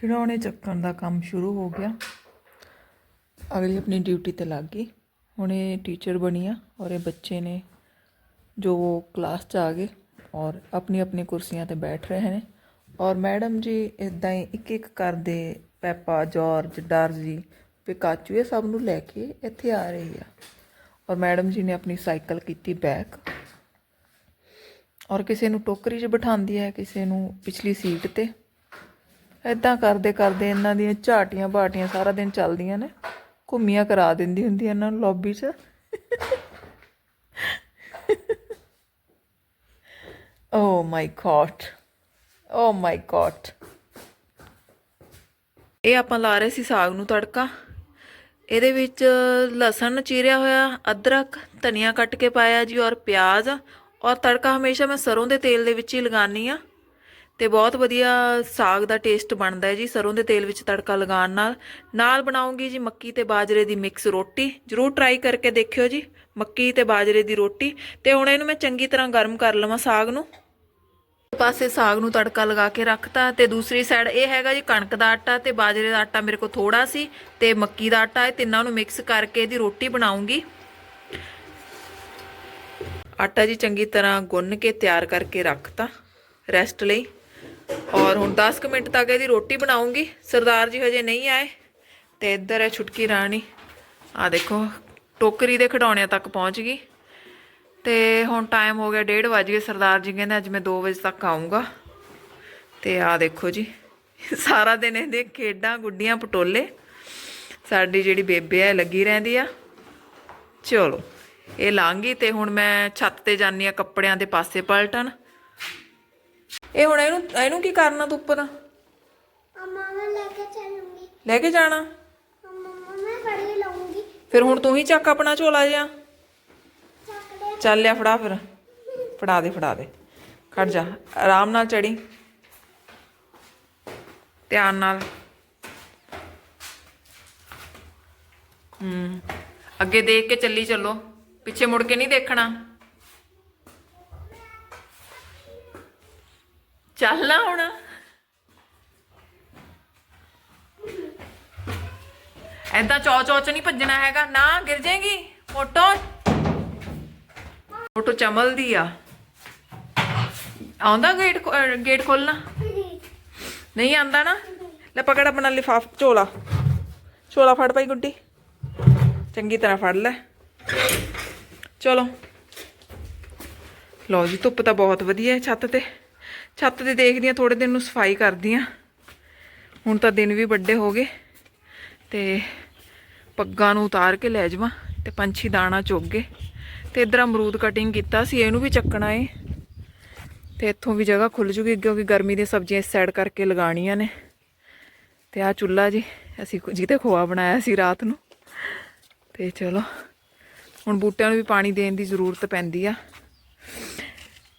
ਖਿਡੌਣੇ ਚੱਕਣ ਦਾ ਕੰਮ ਸ਼ੁਰੂ ਹੋ ਗਿਆ? ਅਗਲੀ ਆਪਣੀ ਡਿਊਟੀ ਤੇ ਲੱਗ ਗਈ। ਹੁਣ ਇਹ ਟੀਚਰ ਬਣੀ ਆ ਔਰ ਇਹ ਬੱਚੇ ਨੇ ਜੋ ਕਲਾਸ 'ਚ ਆ ਗਏ ਔਰ ਆਪਣੀ ਆਪਣੀ ਕੁਰਸੀਆਂ ਤੇ ਬੈਠ ਰਹੇ ਨੇ। ਔਰ ਮੈਡਮ ਜੀ ਇਦਾਂ ਹੀ ਇੱਕ ਇੱਕ ਕਰਦੇ ਪੈਪਾ, ਜਾਰਜ, ਡਾਰਜੀ, ਪਿਕਾਚੂ, ਇਹ ਸਭ ਨੂੰ ਲੈ ਕੇ ਇੱਥੇ ਆ ਰਹੀ ਆ। ਔਰ ਮੈਡਮ ਜੀ ਨੇ ਆਪਣੀ ਸਾਈਕਲ ਕੀਤੀ ਬੈਕ ਔਰ ਕਿਸੇ ਨੂੰ ਟੋਕਰੀ 'ਚ ਬਿਠਾਉਂਦੀ ਹੈ, ਕਿਸੇ ਨੂੰ ਪਿਛਲੀ ਸੀਟ ਤੇ। ਏਦਾਂ ਕਰਦੇ ਕਰਦੇ ਇਹਨਾਂ ਦੀਆਂ ਝਾਟੀਆਂ ਬਾਟੀਆਂ ਸਾਰਾ ਦਿਨ ਚੱਲਦੀਆਂ ਨੇ। ਘੁੰਮੀਆਂ ਕਰਾ ਦਿੰਦੀ ਹੁੰਦੀ ਆ ਇਹਨਾਂ ਨੂੰ ਲੌਬੀ 'ਚ। ਓ ਮਾਈ ਗॉड ਓ ਮਾਈ ਗॉड ਇਹ ਆਪਾਂ ਲਾ ਰਹੇ ਸੀ ਸਾਗ ਨੂੰ ਤੜਕਾ। ਇਹਦੇ ਵਿੱਚ ਲਸਣ ਚੀਰਿਆ ਹੋਇਆ, ਅਦਰਕ, ਧਨੀਆ ਕੱਟ ਕੇ ਪਾਇਆ ਜੀ ਔਰ ਪਿਆਜ਼। ਔਰ ਤੜਕਾ ਹਮੇਸ਼ਾ ਮੈਂ ਸਰੋਂ ਦੇ ਤੇਲ ਦੇ ਵਿੱਚ ਹੀ ਲਗਾਨੀ ਆ ਤੇ ਬਹੁਤ ਵਧੀਆ ਸਾਗ ਦਾ ਟੇਸਟ ਬਣਦਾ ਹੈ ਜੀ, ਸਰੋਂ ਦੇ ਤੇਲ ਵਿੱਚ ਤੜਕਾ ਲਗਾਉਣ ਨਾਲ। ਨਾਲ ਬਣਾਉਂਗੀ ਜੀ ਮੱਕੀ ਤੇ ਬਾਜਰੇ ਦੀ ਮਿਕਸ ਰੋਟੀ। ਜਰੂਰ ਟਰਾਈ ਕਰਕੇ ਦੇਖਿਓ ਜੀ, ਮੱਕੀ ਤੇ ਬਾਜਰੇ ਦੀ ਰੋਟੀ। ਤੇ ਹੁਣ ਇਹਨੂੰ ਮੈਂ ਚੰਗੀ ਤਰ੍ਹਾਂ ਗਰਮ ਕਰ ਲਵਾਂ ਸਾਗ ਨੂੰ। ਇੱਕ ਪਾਸੇ ਸਾਗ ਨੂੰ ਤੜਕਾ ਲਗਾ ਕੇ ਰੱਖਤਾ ਤੇ ਦੂਸਰੀ ਸਾਈਡ ਇਹ ਹੈਗਾ ਜੀ ਕਣਕ ਦਾ ਆਟਾ ਤੇ ਬਾਜਰੇ ਦਾ ਆਟਾ ਮੇਰੇ ਕੋਲ ਥੋੜਾ ਸੀ ਤੇ ਮੱਕੀ ਦਾ ਆਟਾ ਇਹ ਤਿੰਨਾਂ ਨੂੰ ਮਿਕਸ ਕਰਕੇ ਇਹਦੀ ਰੋਟੀ ਬਣਾਉਂਗੀ। ਆਟਾ ਜੀ ਚੰਗੀ ਤਰ੍ਹਾਂ ਗੁੰਨ ਕੇ ਤਿਆਰ ਕਰਕੇ ਰੱਖਤਾ। ਰੈਸਟ ਲਈ। ਔਰ ਹੁਣ 10 ਕੁ ਮਿੰਟ ਤੱਕ ਇਹਦੀ ਰੋਟੀ ਬਣਾਉਂਗੀ। ਸਰਦਾਰ ਜੀ ਹਜੇ ਨਹੀਂ ਆਏ ਤੇ ਇੱਧਰ ਹੈ ਛੁਟਕੀ ਰਾਣੀ। ਆ ਦੇਖੋ, ਟੋਕਰੀ ਦੇ ਖਿਡੌਣਿਆਂ ਤੱਕ ਪਹੁੰਚ ਗਈ। ਤੇ ਹੁਣ ਟਾਈਮ ਹੋ ਗਿਆ 1:30 ਵਜ ਗਏ। ਸਰਦਾਰ ਜੀ ਕਹਿੰਦੇ ਅੱਜ ਮੈਂ 2 ਵਜੇ ਤੱਕ ਆਉਂਗਾ ਤੇ ਆ ਦੇਖੋ ਜੀ, ਸਾਰਾ ਦਿਨ ਇਹਦੇ ਖੇਡਾਂ ਗੁੱਡੀਆਂ ਪਟੋਲੇ। ਸਾਡੀ ਜਿਹੜੀ ਬੇਬੇ ਹੈ ਲੱਗੀ ਰਹਿੰਦੀ ਆ। ਚਲੋ, ਇਹ ਲਾਂਗੀ ਤੇ ਹੁਣ ਮੈਂ ਛੱਤ ਤੇ ਜਾਨੀ ਆ ਕੱਪੜਿਆਂ ਦੇ ਪਾਸੇ ਪਲਟਣ। ਇਹ ਹੁਣ ਇਹਨੂੰ ਇਹਨੂੰ ਕੀ ਕਰਨਾ ਤੂੰ ਉੱਪਰ? ਲੈ ਕੇ ਜਾਣਾ? ਫਿਰ ਹੁਣ ਤੂੰ ਹੀ ਚੱਕ ਆਪਣਾ ਝੋਲਾ ਜਿਹਾ। ਚੱਲ ਲਿਆ ਫੜਾ ਫਿਰ। ਫੜਾ ਦੇ ਫੜਾ ਦੇ। ਖੜ ਜਾ। ਆਰਾਮ ਨਾਲ ਚੜੀ। ਧਿਆਨ ਨਾਲ। ਹੂੰ। ਅੱਗੇ ਦੇਖ ਕੇ ਚੱਲੀ ਚੱਲੋ। ਪਿੱਛੇ ਮੁੜ ਕੇ ਨਹੀਂ ਦੇਖਣਾ। ਚੱਲਣਾ ਹੁਣ। ਐਦਾਂ ਚੌ ਚੌ ਚ ਨਹੀਂ ਭੱਜਣਾ ਹੈਗਾ। ਨਾ, ਗਿਰ ਜਾਏਗੀ। ਮੋਟੋ ਮੋਟੋ ਚਮਲਦੀ ਆ। ਆਉਂਦਾ ਗੇਟ ਗੇਟ ਖੋਲਣਾ? ਨਹੀਂ ਆਂਦਾ ਨਾ? ਲੈ ਪਕੜ ਆਪਣਾ ਲਿਫਾਫ, ਝੋਲਾ। ਝੋਲਾ ਫੜ ਪਾਈ ਗੁੱਡੀ। ਚੰਗੀ ਤਰ੍ਹਾਂ ਫੜ ਲੈ। ਚਲੋ। ਲਓ ਜੀ, ਧੁੱਪ ਤਾਂ ਬਹੁਤ ਵਧੀਆ ਹੈ ਛੱਤ ਤੇ। ਛੱਤ ਤੇ ਦੇਖਦੀ ਆ ਥੋੜੇ ਦਿਨ ਨੂੰ ਸਫ਼ਾਈ ਕਰਦੀ ਆ ਹੁਣ ਤਾਂ ਦਿਨ ਵੀ ਵੱਡੇ ਹੋ ਗਏ ਤੇ ਪੱਗਾਂ ਨੂੰ ਉਤਾਰ ਕੇ ਲੈ ਜਾਵਾਂ ਤੇ ਪੰਛੀ ਦਾਣਾ ਚੁੱਗ ਗਏ ਤੇ ਇਧਰ ਅਮਰੂਦ ਕਟਿੰਗ ਕੀਤਾ ਸੀ, ਇਹਨੂੰ ਵੀ ਚੱਕਣਾ ਏ। ਤੇ ਇੱਥੋਂ ਵੀ ਜਗ੍ਹਾ ਖੁੱਲ ਜੂਗੀ ਕਿਉਂਕਿ ਗਰਮੀ ਦੀਆਂ ਸਬਜ਼ੀਆਂ ਇਸ ਸਾਈਡ ਕਰਕੇ ਲਗਾਉਣੀਆਂ ਨੇ। ਤੇ ਆ ਚੁੱਲਾ ਜੀ, ਅਸੀਂ ਜਿਹਦੇ ਖੋਆ ਬਣਾਇਆ ਸੀ ਰਾਤ ਨੂੰ। ਤੇ ਚਲੋ, ਹੁਣ ਬੂਟਿਆਂ ਨੂੰ ਵੀ ਪਾਣੀ ਦੇਣ ਦੀ ਜ਼ਰੂਰਤ ਪੈਂਦੀ ਆ।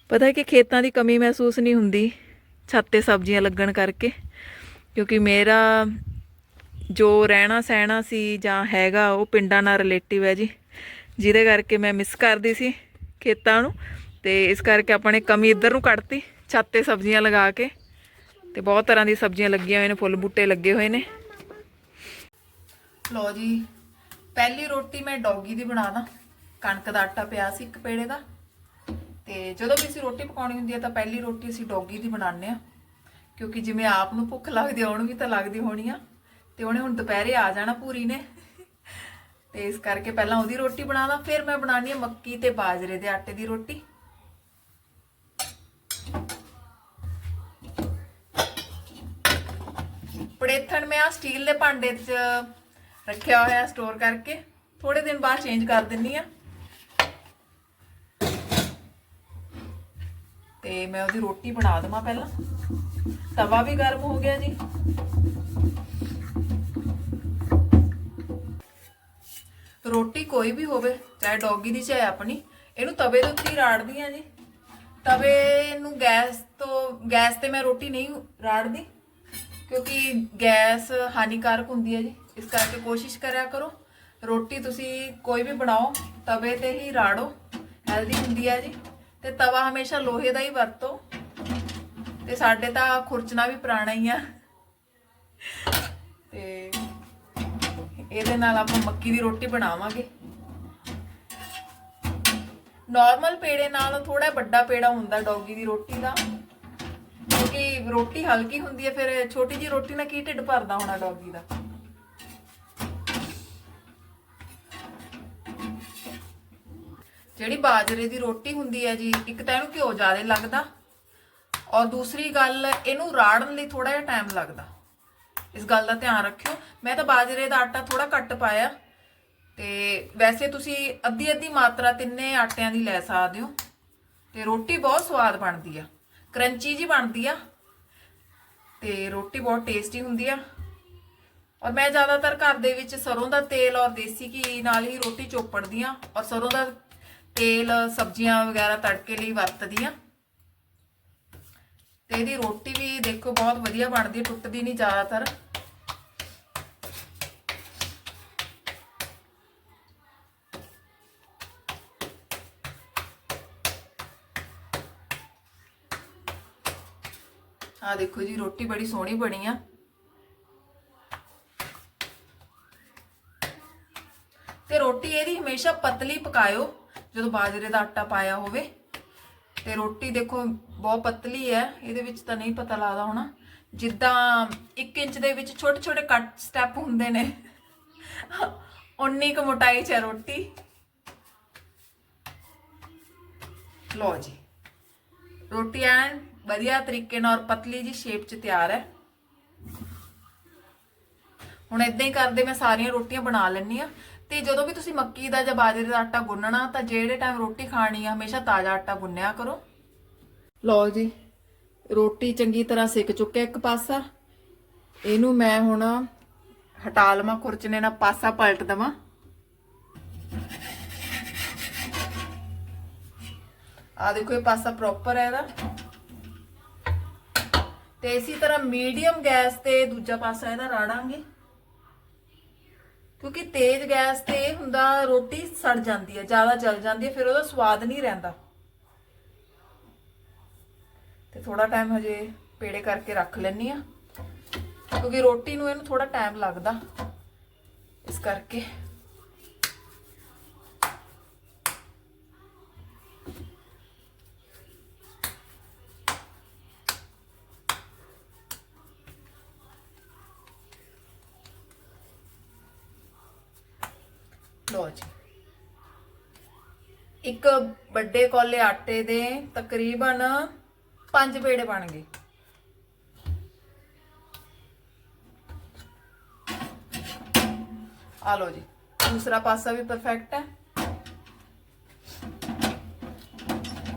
ਪਤਾ ਕਿ ਖੇਤਾਂ ਦੀ ਕਮੀ ਮਹਿਸੂਸ ਨਹੀਂ ਹੁੰਦੀ, ਛੱਤ ਤੇ ਸਬਜ਼ੀਆਂ ਲੱਗਣ ਕਰਕੇ, ਕਿਉਂਕਿ ਮੇਰਾ ਜੋ ਰਹਿਣਾ ਸਹਿਣਾ ਸੀ ਜਾਂ ਹੈਗਾ, ਉਹ ਪਿੰਡਾਂ ਨਾਲ ਰਿਲੇਟਿਵ ਹੈ ਜੀ, ਜਿਹਦੇ ਕਰਕੇ ਮੈਂ ਮਿਸ ਕਰਦੀ ਸੀ ਖੇਤਾਂ ਨੂੰ ਤੇ ਇਸ ਕਰਕੇ ਆਪਾਂ ਨੇ ਕਮੀ ਇੱਧਰ ਨੂੰ ਕੱਢਤੀ, ਛੱਤ ਤੇ ਸਬਜ਼ੀਆਂ ਲਗਾ ਕੇ ਤੇ ਬਹੁਤ ਤਰ੍ਹਾਂ ਦੀ ਸਬਜ਼ੀਆਂ ਲੱਗੀਆਂ ਹੋਈਆਂ ਨੇ, ਫੁੱਲ ਬੂਟੇ ਲੱਗੇ ਹੋਏ ਨੇ। ਲੋ ਜੀ, ਪਹਿਲੀ ਰੋਟੀ ਮੈਂ ਡੌਗੀ ਦੀ ਬਣਾਦਾ, ਕਣਕ ਦਾ ਆਟਾ ਪਿਆ ਸੀ ਇੱਕ ਪੇੜੇ ਦਾ। ਤੇ ਜਦੋਂ ਵੀ ਅਸੀਂ ਰੋਟੀ ਪਕਾਉਣੀ ਹੁੰਦੀ ਹੈ ਤਾਂ ਪਹਿਲੀ ਰੋਟੀ ਅਸੀਂ ਡੌਗੀ ਦੀ ਬਣਾਉਂਦੇ ਆ। ਕਿਉਂਕਿ ਜਿਵੇਂ ਆਪ ਨੂੰ ਭੁੱਖ ਲੱਗਦੀ ਆ ਉਹਨੂੰ ਵੀ ਤਾਂ ਲੱਗਦੀ ਹੋਣੀ ਆ। ਤੇ ਉਹਨੇ ਹੁਣ ਦੁਪਹਿਰੇ ਆ ਜਾਣਾ ਪੂਰੀ ਨੇ। ਤੇ ਇਸ ਕਰਕੇ ਪਹਿਲਾਂ ਉਹਦੀ ਰੋਟੀ ਬਣਾਦਾ ਫਿਰ ਮੈਂ ਬਣਾਉਣੀ ਆ ਮੱਕੀ ਤੇ ਬਾਜਰੇ ਦੇ ਆਟੇ ਦੀ ਰੋਟੀ। ਪੜੇਥਣ ਮੈਂ ਆ ਸਟੀਲ ਦੇ ਭਾਂਡੇ 'ਚ ਰੱਖਿਆ ਹੋਇਆ, ਸਟੋਰ ਕਰਕੇ। ਥੋੜੇ ਦਿਨ ਬਾਅਦ ਚੇਂਜ ਕਰ ਦਿੰਨੀ ਆ। ਤੇ ਮੈਂ ਉਹਦੀ ਰੋਟੀ ਬਣਾ ਦਵਾਂ ਪਹਿਲਾਂ। ਤਵਾ ਵੀ ਗਰਮ ਹੋ ਗਿਆ ਜੀ। ਰੋਟੀ ਕੋਈ ਵੀ ਹੋਵੇ, ਚਾਹੇ ਡੌਗੀ ਦੀ, ਚਾਹੇ ਆਪਣੀ, ਇਹਨੂੰ ਤਵੇ ਦੇ ਉੱਤੇ ਹੀ ਰਾੜਦੀ ਆ ਜੀ। ਤਵੇ ਨੂੰ ਗੈਸ ਤੋਂ, ਗੈਸ ਤੇ ਮੈਂ ਰੋਟੀ ਨਹੀਂ ਰਾੜਦੀ ਕਿਉਂਕਿ ਗੈਸ ਹਾਨੀਕਾਰਕ ਹੁੰਦੀ ਹੈ ਜੀ। ਇਸ ਕਰਕੇ ਕੋਸ਼ਿਸ਼ ਕਰਿਆ ਕਰੋ। ਰੋਟੀ ਤੁਸੀਂ ਕੋਈ ਵੀ ਬਣਾਓ, ਤਵੇ ਤੇ ਹੀ ਰਾੜੋ ਹੈਲਦੀ ਹੁੰਦੀ ਹੈ ਜੀ। ਤੇ ਤਵਾ ਹਮੇਸ਼ਾ ਲੋਹੇ ਦਾ ਹੀ ਵਰਤੋ। ਤੇ ਸਾਡੇ ਤਾਂ ਖੁਰਚਣਾ ਵੀ ਪੁਰਾਣਾ ਹੀ ਆ। ਤੇ ਇਹਦੇ ਨਾਲ ਆਪਾਂ ਮੱਕੀ ਦੀ ਰੋਟੀ ਬਣਾਵਾਂਗੇ। ਨਾਰਮਲ ਪੇੜੇ ਨਾਲ ਥੋੜਾ ਵੱਡਾ ਪੇੜਾ ਹੁੰਦਾ ਡੌਗੀ ਦੀ ਰੋਟੀ ਦਾ। ਕਿਉਂਕਿ ਰੋਟੀ ਹਲਕੀ ਹੁੰਦੀ ਹੈ, ਫਿਰ ਛੋਟੀ ਜੀ ਰੋਟੀ ਨਾਲ ਕੀ ਢਿੱਡ ਭਰਦਾ ਹੋਣਾ ਡੌਗੀ ਦਾ। ਜਿਹੜੀ ਬਾਜਰੇ ਦੀ ਰੋਟੀ ਹੁੰਦੀ ਹੈ ਜੀ, ਇੱਕ ਤਾਂ ਇਹਨੂੰ ਘਿਓ ਜ਼ਿਆਦਾ ਲੱਗਦਾ ਔਰ ਦੂਸਰੀ ਗੱਲ, ਇਹਨੂੰ ਰਾੜਨ ਲਈ ਥੋੜਾ ਜਿਹਾ ਟਾਈਮ ਲੱਗਦਾ। ਇਸ ਗੱਲ ਦਾ ਧਿਆਨ ਰੱਖਿਓ। ਮੈਂ ਤਾਂ ਬਾਜਰੇ ਦਾ ਆਟਾ ਥੋੜਾ ਘੱਟ ਪਾਇਆ। ਤੇ ਵੈਸੇ ਤੁਸੀਂ ਅੱਧੀ ਅੱਧੀ ਮਾਤਰਾ ਤਿੰਨੇ ਆਟਿਆਂ ਦੀ ਲੈ ਸਕਦੇ ਹੋ। ਤੇ ਰੋਟੀ ਬਹੁਤ ਸਵਾਦ ਬਣਦੀ ਆ। ਕਰੰਚੀ ਜੀ ਬਣਦੀ ਆ। ਤੇ ਰੋਟੀ ਬਹੁਤ ਟੇਸਟੀ ਹੁੰਦੀ ਆ। ਔਰ ਮੈਂ ਜ਼ਿਆਦਾਤਰ ਘਰ ਦੇ ਵਿੱਚ ਸਰੋਂ ਦਾ ਤੇਲ ਔਰ ਦੇਸੀ ਘੀ ਨਾਲ ਹੀ ਰੋਟੀ ਚੋਪੜਦੀ ਆ। ਔਰ ਸਰੋਂ ਦਾ ਤੇਲ, ਸਬਜ਼ੀਆਂ ਵਗੈਰਾ ਤੜਕੇ ਲਈ ਵਰਤਦੀ ਆ। ਤੇ ਇਹਦੀ ਰੋਟੀ ਵੀ ਦੇਖੋ ਬਹੁਤ ਵਧੀਆ ਬਣਦੀ ਟੁੱਟਦੀ ਨਹੀਂ ਜ਼ਿਆਦਾਤਰ। ਆ ਦੇਖੋ ਜੀ, ਰੋਟੀ ਬੜੀ ਸੋਹਣੀ ਬਣੀ ਆ। ਤੇ ਰੋਟੀ ਇਹਦੀ ਹਮੇਸ਼ਾ ਪਤਲੀ ਪਕਾਇਓ। ਜਦੋਂ ਬਾਜਰੇ ਦਾ ਆਟਾ ਪਾਇਆ ਹੋਵੇ, ਤੇ ਰੋਟੀ ਦੇਖੋ ਬਹੁਤ ਪਤਲੀ ਹੈ, ਇਹਦੇ ਵਿੱਚ ਤਾਂ ਨਹੀਂ ਪਤਾ ਲੱਗਦਾ ਹੋਣਾ। ਜਿੱਦਾਂ 1 ਇੰਚ ਦੇ ਵਿੱਚ ਛੋਟੇ ਛੋਟੇ ਕੱਟ ਸਟੈਪ ਹੁੰਦੇ ਨੇ। ਉਨੀ ਕੁ ਮੋਟਾਈ 'ਚ ਹੈ ਰੋਟੀ। ਲਓ ਜੀ। ਰੋਟੀ ਐਨ ਵਧੀਆ ਤਰੀਕੇ ਨਾਲ ਔਰ ਪਤਲੀ ਜੀ ਸ਼ੇਪ 'ਚ ਤਿਆਰ ਹੈ। ਹੁਣ ਇਦਾਂ ਹੀ ਕਰਦੇ ਮੈਂ ਸਾਰੀਆਂ ਰੋਟੀਆਂ ਬਣਾ ਲੈਣੀ ਆ ਤੇ ਜਦੋਂ ਵੀ ਤੁਸੀਂ ਮੱਕੀ ਦਾ ਜਾਂ ਬਾਜਰੇ ਦਾ ਆਟਾ ਗੁੰਨਣਾ, ਤਾਂ ਜਿਹੜੇ ਟਾਈਮ ਰੋਟੀ ਖਾਣੀ ਆ, ਹਮੇਸ਼ਾ ਤਾਜ਼ਾ ਆਟਾ ਗੁੰਨਿਆ ਕਰੋ। ਲਓ ਜੀ, ਰੋਟੀ ਚੰਗੀ ਤਰ੍ਹਾਂ ਸਿੱਕ ਚੁੱਕਿਆ ਇੱਕ ਪਾਸਾ। ਇਹਨੂੰ ਮੈਂ ਹੁਣ ਹਟਾ ਲਵਾਂ ਖੁਰਚਨੇ ਨਾਲ ਪਾਸਾ ਪਲਟ ਦਵਾਂ। ਆ ਦੇਖੋ, ਇਹ ਪਾਸਾ ਪ੍ਰੋਪਰ ਹੈ ਇਹਦਾ। ਤੇ ਇਸੇ ਤਰ੍ਹਾਂ ਮੀਡੀਅਮ ਗੈਸ ਤੇ ਦੂਜਾ ਪਾਸਾ ਇਹਦਾ ਰਾੜਾਂਗੇ। ਕਿਉਂਕਿ ਤੇਜ਼ ਗੈਸ ਤੇ ਇਹ ਹੁੰਦਾ, ਰੋਟੀ ਸੜ ਜਾਂਦੀ ਹੈ, ਜ਼ਿਆਦਾ ਜਲ ਜਾਂਦੀ ਹੈ, ਫਿਰ ਉਹਦਾ ਸਵਾਦ ਨਹੀਂ ਰਹਿੰਦਾ। ਤੇ ਥੋੜਾ ਟਾਈਮ ਹਜੇ ਪੇੜੇ ਕਰਕੇ ਰੱਖ ਲੈਣੀ ਆ ਕਿਉਂਕਿ ਰੋਟੀ ਨੂੰ ਇਹਨੂੰ ਥੋੜਾ ਟਾਈਮ ਲੱਗਦਾ। ਇਸ ਕਰਕੇ ਲਓ ਜੀ ਇੱਕ ਵੱਡੇ ਕੋਲੇ ਆਟੇ ਦੇ ਤਕਰੀਬਨ 5 ਪੇੜੇ ਬਣ ਗਏ। ਆ ਲਓ ਜੀ, ਦੂਸਰਾ ਪਾਸਾ ਵੀ ਪਰਫੈਕਟ ਹੈ।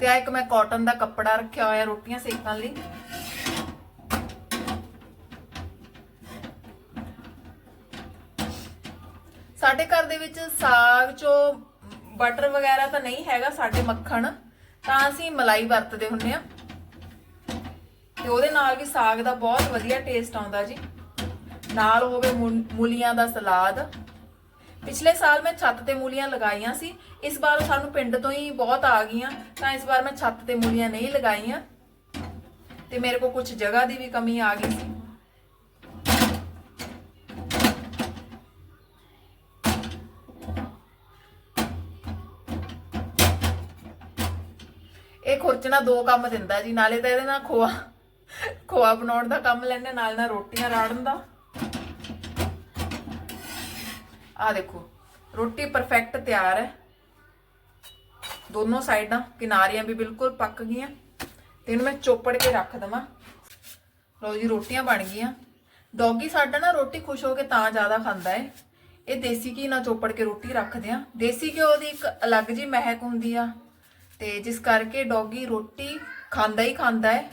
ਤੇ ਆ ਇੱਕ ਮੈਂ ਕਾਟਨ ਦਾ ਕੱਪੜਾ ਰੱਖਿਆ ਹੋਇਆ ਰੋਟੀਆਂ ਸੇਕਣ ਲਈ। ਸਾਡੇ ਘਰ ਦੇ ਵਿੱਚ ਸਾਗ ਚੋ ਬਟਰ ਵਗੈਰਾ ਤਾਂ ਨਹੀਂ ਹੈਗਾ ਸਾਡੇ ਮੱਖਣ, ਤਾਂ ਅਸੀਂ ਮਲਾਈ ਵਰਤਦੇ ਹੁੰਨੇ ਆ ਤੇ ਉਹਦੇ ਨਾਲ ਵੀ ਸਾਗ ਦਾ ਬਹੁਤ ਵਧੀਆ ਟੇਸਟ ਆਉਂਦਾ ਜੀ। ਨਾਲ ਹੋਵੇ ਮੂ- ਮੂਲੀਆਂ ਦਾ ਸਲਾਦ। ਪਿਛਲੇ ਸਾਲ ਮੈਂ ਛੱਤ ਤੇ ਮੂਲੀਆਂ ਲਗਾਈਆਂ ਸੀ, ਇਸ ਵਾਰ ਸਾਨੂੰ ਪਿੰਡ ਤੋਂ ਹੀ ਬਹੁਤ ਆ ਗਈਆਂ, ਤਾਂ ਇਸ ਵਾਰ ਮੈਂ ਛੱਤ ਤੇ ਮੂਲੀਆਂ ਨਹੀਂ ਲਗਾਈਆਂ। ਤੇ ਮੇਰੇ ਕੋਲ ਕੁਝ ਜਗ੍ਹਾ ਦੀ ਵੀ ਕਮੀ ਆ ਗਈ ਸੀ। ਇਹ ਦੋ ਕੰਮ ਦਿੰਦਾ ਜੀ, ਨਾਲੇ ਤਾਂ ਇਹਦੇ ਨਾਲ ਖੋਆ ਖੋਆ ਬਣਾਉਣ ਦਾ ਕੰਮ ਲੈਣੇ ਨਾਲ ਨਾਲ ਰੋਟੀਆਂ ਰਾੜਨ ਦਾ। ਆ ਦੇਖੋ, ਰੋਟੀ ਪਰਫੈਕਟ ਤਿਆਰ ਹੈ। ਦੋਨੋਂ ਸਾਈਡਾਂ, ਕਿਨਾਰੀਆਂ ਵੀ ਬਿਲਕੁਲ ਪੱਕ ਗਈਆਂ। ਤੇ ਇਹਨੂੰ ਮੈਂ ਚੋਪੜ ਕੇ ਰੱਖ ਦਵਾਂ। ਲਓ ਜੀ, ਰੋਟੀਆਂ ਬਣ ਗਈਆਂ। ਡੌਗੀ ਸਾਡਾ ਨਾ ਰੋਟੀ ਖੁਸ਼ ਹੋ ਕੇ ਤਾਂ ਜ਼ਿਆਦਾ ਖਾਂਦਾ ਹੈ ਇਹ ਦੇਸੀ ਘੀ ਨਾਲ ਚੋਪੜ ਕੇ ਰੋਟੀ ਰੱਖਦੇ ਆ। ਦੇਸੀ ਘਿਓ ਦੀ ਇੱਕ ਅਲੱਗ ਜੀ ਮਹਿਕ ਹੁੰਦੀ ਆ। ਤੇ ਜਿਸ ਕਰਕੇ ਡੌਗੀ ਰੋਟੀ ਖਾਂਦਾ ਹੀ ਖਾਂਦਾ ਹੈ।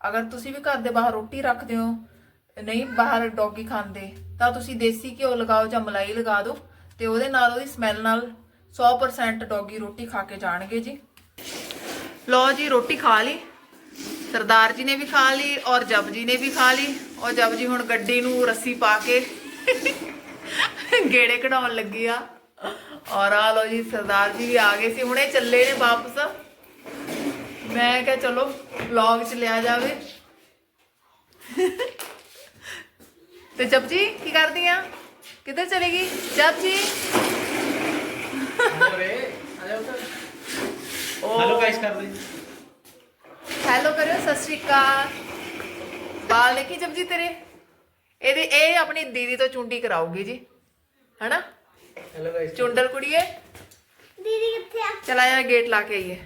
ਅਗਰ ਤੁਸੀਂ ਵੀ ਘਰ ਦੇ ਬਾਹਰ ਰੋਟੀ ਰੱਖਦੇ ਹੋ, ਨਹੀਂ ਬਾਹਰ ਡੌਗੀ ਖਾਂਦੇ, ਤਾਂ ਤੁਸੀਂ ਦੇਸੀ ਘਿਓ ਲਗਾਓ ਜਾਂ ਮਲਾਈ ਲਗਾ ਦਿਓ ਤੇ ਉਹਦੇ ਨਾਲ ਉਹਦੀ ਸਮੈਲ ਨਾਲ 100% ਡੌਗੀ ਰੋਟੀ ਖਾ ਕੇ ਜਾਣਗੇ ਜੀ। ਲਓ ਜੀ, ਰੋਟੀ ਖਾ ਲਈ। ਸਰਦਾਰ ਜੀ ਨੇ ਵੀ ਖਾ ਲਈ ਔਰ ਜਪ ਜੀ ਨੇ ਵੀ ਖਾ ਲਈ। ਔਰ ਜਪ ਜੀ ਹੁਣ ਗੱਡੀ ਨੂੰ ਰੱਸੀ ਪਾ ਕੇ ਗੇੜੇ ਕਢਾਉਣ ਲੱਗੀ ਆ। ਔਰ ਆ ਲਓ ਜੀ ਸਰਦਾਰ ਜੀ ਵੀ ਆ ਗਏ ਸੀ ਹੁਣੇ ਚੱਲੇ ਨੇ ਵਾਪਸ ਮੈਂ ਕਿਹਾ ਚਲੋ ਵਲੌਗ ਚ ਲਿਆ ਜਾਵੇ ਤੇ ਜਪ ਜੀ ਕੀ ਕਰਦੀ ਆ ਕਿੱਧਰ ਚਲੇਗੀ ਜਪ ਜੀ हेलो गाइस कर रही ਹੈਲੋ ਕਰਿਓ ਸਤਿ ਸ਼੍ਰੀ ਅਕਾਲ ਬਾਲ ਦੇਖੀ ਜਪ ਜੀ ਤੇਰੇ ਇਹਦੇ ਇਹ ਆਪਣੀ ਦੀਦੀ ਤੋਂ ਚੁੰਡੀ ਕਰਾਉਗੀ ਜੀ ਹਨਾ ਹੈਲੋ ਗਾਇਸ ਚੁੰਡਲ ਕੁੜੀਏ। ਦੀਦੀ ਕਿੱਥੇ ਆ? ਚਲਾ ਯਾਰ ਗੇਟ ਲਾ ਕੇ ਆਈਏ।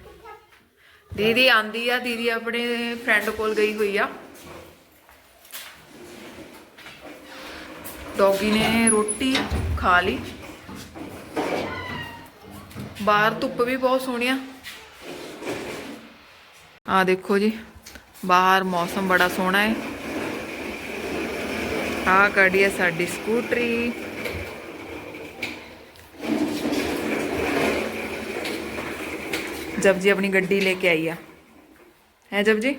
ਦੀਦੀ ਆਂਦੀ ਆ ਦੀਦੀ ਆਪਣੇ ਫਰੈਂਡ ਕੋਲ ਗਈ ਹੋਈ ਆ। ਡੌਗੀ ਨੇ ਰੋਟੀ ਖਾ ਲਈ। ਬਾਹਰ ਧੁੱਪ ਵੀ ਬਹੁਤ ਸੋਹਣੀ ਆ। ਦੇਖੋ ਜੀ ਬਾਹਰ ਮੌਸਮ ਬੜਾ ਸੋਹਣਾ ਹੈ ਆ ਗੱਡੀ ਸਾਡੀ ਸਕੂਟਰੀ। ਜਬ ਜੀ ਆਪਣੀ ਗੱਡੀ ਲੈ ਕੇ ਆਈ ਆ। ਹੈ ਜਬ ਜੀ?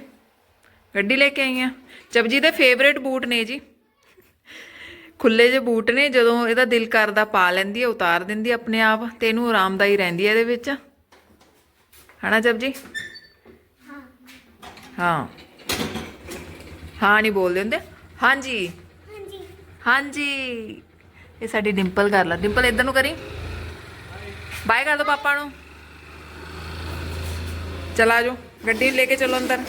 ਗੱਡੀ ਲੈ ਕੇ ਆਈ ਆ। ਜਬ ਜੀ ਦੇ ਫੇਵਰੇਟ ਬੂਟ ਨੇ ਜੀ। ਖੁੱਲੇ ਜੇ ਬੂਟ ਨੇ ਜਦੋਂ ਇਹਦਾ ਦਿਲ ਕਰਦਾ ਪਾ ਲੈਂਦੀ ਹੈ ਉਤਾਰ ਦਿੰਦੀ ਆਪਣੇ ਆਪ ਤੇ ਇਹਨੂੰ ਆਰਾਮਦਾਈ ਰਹਿੰਦੀ ਹੈ ਇਹਦੇ ਵਿੱਚ। ਹਨਾ ਜਬ ਜੀ? ਹਾਂ। ਹਾਂ ਨਹੀਂ ਬੋਲਦੇ ਹੁੰਦੇ? ਹਾਂਜੀ। ਹਾਂਜੀ। ਹਾਂਜੀ। ਇਹ ਸਾਡੀ ਡਿੰਪਲ ਕਰ ਲਾ। ਡਿੰਪਲ ਇੱਧਰ ਨੂੰ ਕਰੀ। ਬਾਏ ਕਰ ਦੋ ਪਾਪਾ ਨੂੰ। ਚਲਾ ਜਾਓ ਗੱਡੀ ਲੈ ਕੇ ਚਲੋ ਅੰਦਰ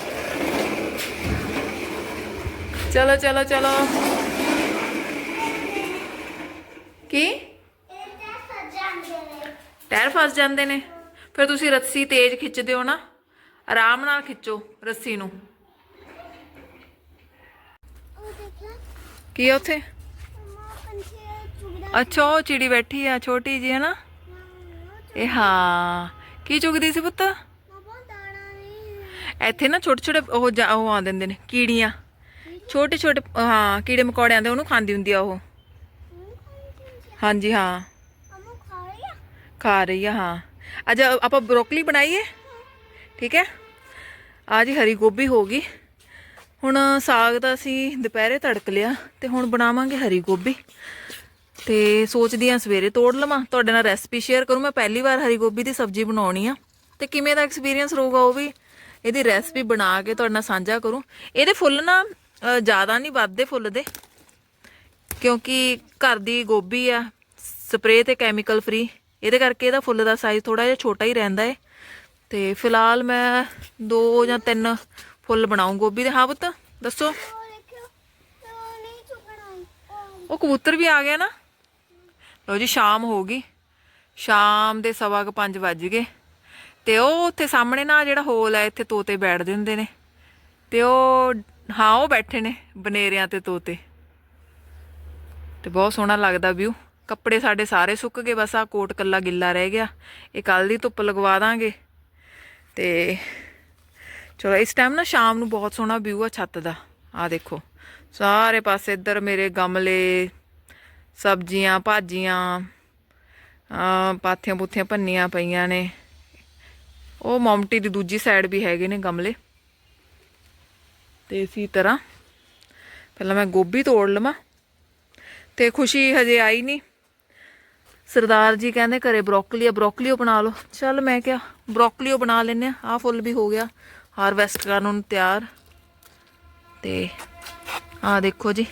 ਚਲੋ ਚਲੋ ਚਲੋ ਕੀ ਟਾਇਰ ਫਸ ਜਾਂਦੇ ਨੇ ਫਿਰ ਤੁਸੀਂ ਰੱਸੀ ਤੇਜ਼ ਖਿੱਚਦੇ ਹੋ ਨਾ ਆਰਾਮ ਨਾਲ ਖਿੱਚੋ ਰੱਸੀ ਨੂੰ ਕੀ ਉੱਥੇ ਅੱਛਾ ਉਹ ਚਿੜੀ ਬੈਠੀ ਆ ਛੋਟੀ ਜੀ ਹੈ ਨਾ ਇਹ ਹਾਂ ਕੀ ਚੁਗਦੀ ਸੀ ਪੁੱਤ ਇੱਥੇ ਨਾ ਛੋਟੇ ਛੋਟੇ ਉਹ ਜਾ- ਉਹ ਆ ਦਿੰਦੇ ਨੇ, ਕੀੜੀਆਂ। ਛੋਟੇ ਛੋਟੇ, ਹਾਂ, ਕੀੜੇ ਮਕੌੜੇ ਆਂਦੇ ਉਹਨੂੰ ਖਾਂਦੀ ਹੁੰਦੀ ਆ ਉਹ। ਹਾਂਜੀ, ਹਾਂ। ਮਮਾ ਖਾ ਰਹੀ ਆ ਖਾ ਰਹੀ ਆ ਹਾਂ। ਅੱਜ ਆਪਾਂ ਬਰੋਕਲੀ ਬਣਾਈਏ। ਠੀਕ ਹੈ? ਆ ਜੀ ਹਰੀ ਗੋਭੀ ਹੋ ਗਈ। ਹੁਣ ਸਾਗ ਤਾਂ ਅਸੀਂ ਦੁਪਹਿਰੇ ਤੜਕ ਲਿਆ, ਤੇ ਹੁਣ ਬਣਾਵਾਂਗੇ ਹਰੀ ਗੋਭੀ। ਤੇ ਸੋਚਦੀ ਆ ਸਵੇਰੇ ਤੋੜ ਲਵਾਂ। ਤੁਹਾਡੇ ਨਾਲ ਰੈਸਪੀ ਸ਼ੇਅਰ ਕਰੂੰ। ਮੈਂ ਪਹਿਲੀ ਵਾਰ ਹਰੀ ਗੋਭੀ ਦੀ ਸਬਜ਼ੀ ਬਣਾਉਣੀ ਆ। ਤੇ ਕਿਵੇਂ ਦਾ ਐਕਸਪੀਰੀਅੰਸ ਰਹੂਗਾ ਉਹ ਵੀ? ਇਹਦੀ ਰੈਸਪੀ ਬਣਾ ਕੇ ਤੁਹਾਡੇ ਨਾਲ ਸਾਂਝਾ ਕਰੂੰ। ਇਹਦੇ ਫੁੱਲ ਨਾ ਜ਼ਿਆਦਾ ਨਹੀਂ ਵੱਧਦੇ ਫੁੱਲ ਦੇ, ਕਿਉਂਕਿ ਘਰ ਦੀ ਗੋਭੀ ਆ, ਸਪਰੇਅ ਤੇ ਕੈਮੀਕਲ ਫ੍ਰੀ ਇਹਦੇ ਕਰਕੇ ਇਹਦਾ ਫੁੱਲ ਦਾ ਸਾਈਜ਼ ਥੋੜਾ ਜਿਹਾ ਛੋਟਾ ਹੀ ਰਹਿੰਦਾ ਹੈ ਤੇ ਫਿਲਹਾਲ ਮੈਂ ਦੋ ਜਾਂ ਤਿੰਨ ਫੁੱਲ ਬਣਾਉਂ ਗੋਭੀ ਦੇ। ਹਾਂ ਪੁੱਤ, ਦੱਸੋ। ਉਹ ਕਬੂਤਰ ਵੀ ਆ ਗਿਆ ਨਾ। ਲੋ ਜੀ, ਸ਼ਾਮ ਹੋ ਗਈ। ਸ਼ਾਮ ਦੇ ਸਵਾ ਕੁ 5 ਵੱਜ ਗਏ। ਤੇ ਉਹ ਉੱਥੇ ਸਾਹਮਣੇ ਨਾ ਜਿਹੜਾ ਹੋਲ ਹੈ ਇੱਥੇ ਤੋਤੇ ਬੈਠਦੇ ਹੁੰਦੇ ਨੇ। ਤੇ ਉਹ, ਹਾਂ, ਉਹ ਬੈਠੇ ਨੇ ਬਨੇਰਿਆਂ ਤੇ ਤੋਤੇ। ਤੇ ਬਹੁਤ ਸੋਹਣਾ ਲੱਗਦਾ ਵਿਊ ਕੱਪੜੇ ਸਾਡੇ ਸਾਰੇ ਸੁੱਕ ਗਏ, ਬਸ ਆ ਕੋਟ ਕੱਲਾ ਗਿੱਲਾ ਰਹਿ ਗਿਆ। ਇਹ ਕੱਲ ਦੀ ਧੁੱਪ ਲਗਵਾ ਦਾਂਗੇ। ਤੇ ਚਲੋ, ਇਸ ਟਾਈਮ ਨਾ ਸ਼ਾਮ ਨੂੰ ਬਹੁਤ ਸੋਹਣਾ ਵਿਊ ਆ ਛੱਤ ਦਾ। ਆ ਦੇਖੋ, ਸਾਰੇ ਪਾਸੇ ਇੱਧਰ ਮੇਰੇ ਗਮਲੇ, ਸਬਜ਼ੀਆਂ, ਭਾਜੀਆਂ ਪਾਥੀਆਂ ਪੁੱਥੀਆਂ ਭੰਨੀਆਂ ਪਈਆਂ ਨੇ। ਉਹ ਮੌਮਟੀ ਦੀ ਦੂਜੀ ਸਾਈਡ ਵੀ ਹੈਗੇ ਨੇ ਗਮਲੇ। ਤੇ ਇਸੇ ਤਰ੍ਹਾਂ ਪਹਿਲਾਂ ਮੈਂ ਗੋਭੀ ਤੋੜ ਲਵਾਂ। ਤੇ ਖੁਸ਼ੀ ਹਜੇ ਆਈ ਨਹੀਂ। ਸਰਦਾਰ ਜੀ ਕਹਿੰਦੇ ਘਰੇ ਬਰੋਕਲੀ ਆ ਬਰੋਕਲੀ ਬਣਾ ਲਓ। ਚੱਲ ਮੈਂ ਕਿਹਾ ਬਰੋਕਲੀ ਬਣਾ ਲੈਨੇ ਆ, ਆਹ ਫੁੱਲ ਵੀ ਹੋ ਗਿਆ। ਹਾਰਵੈਸਟ ਕਰਨ ਨੂੰ ਤਿਆਰ। ਤੇ ਆਹ ਦੇਖੋ ਜੀ।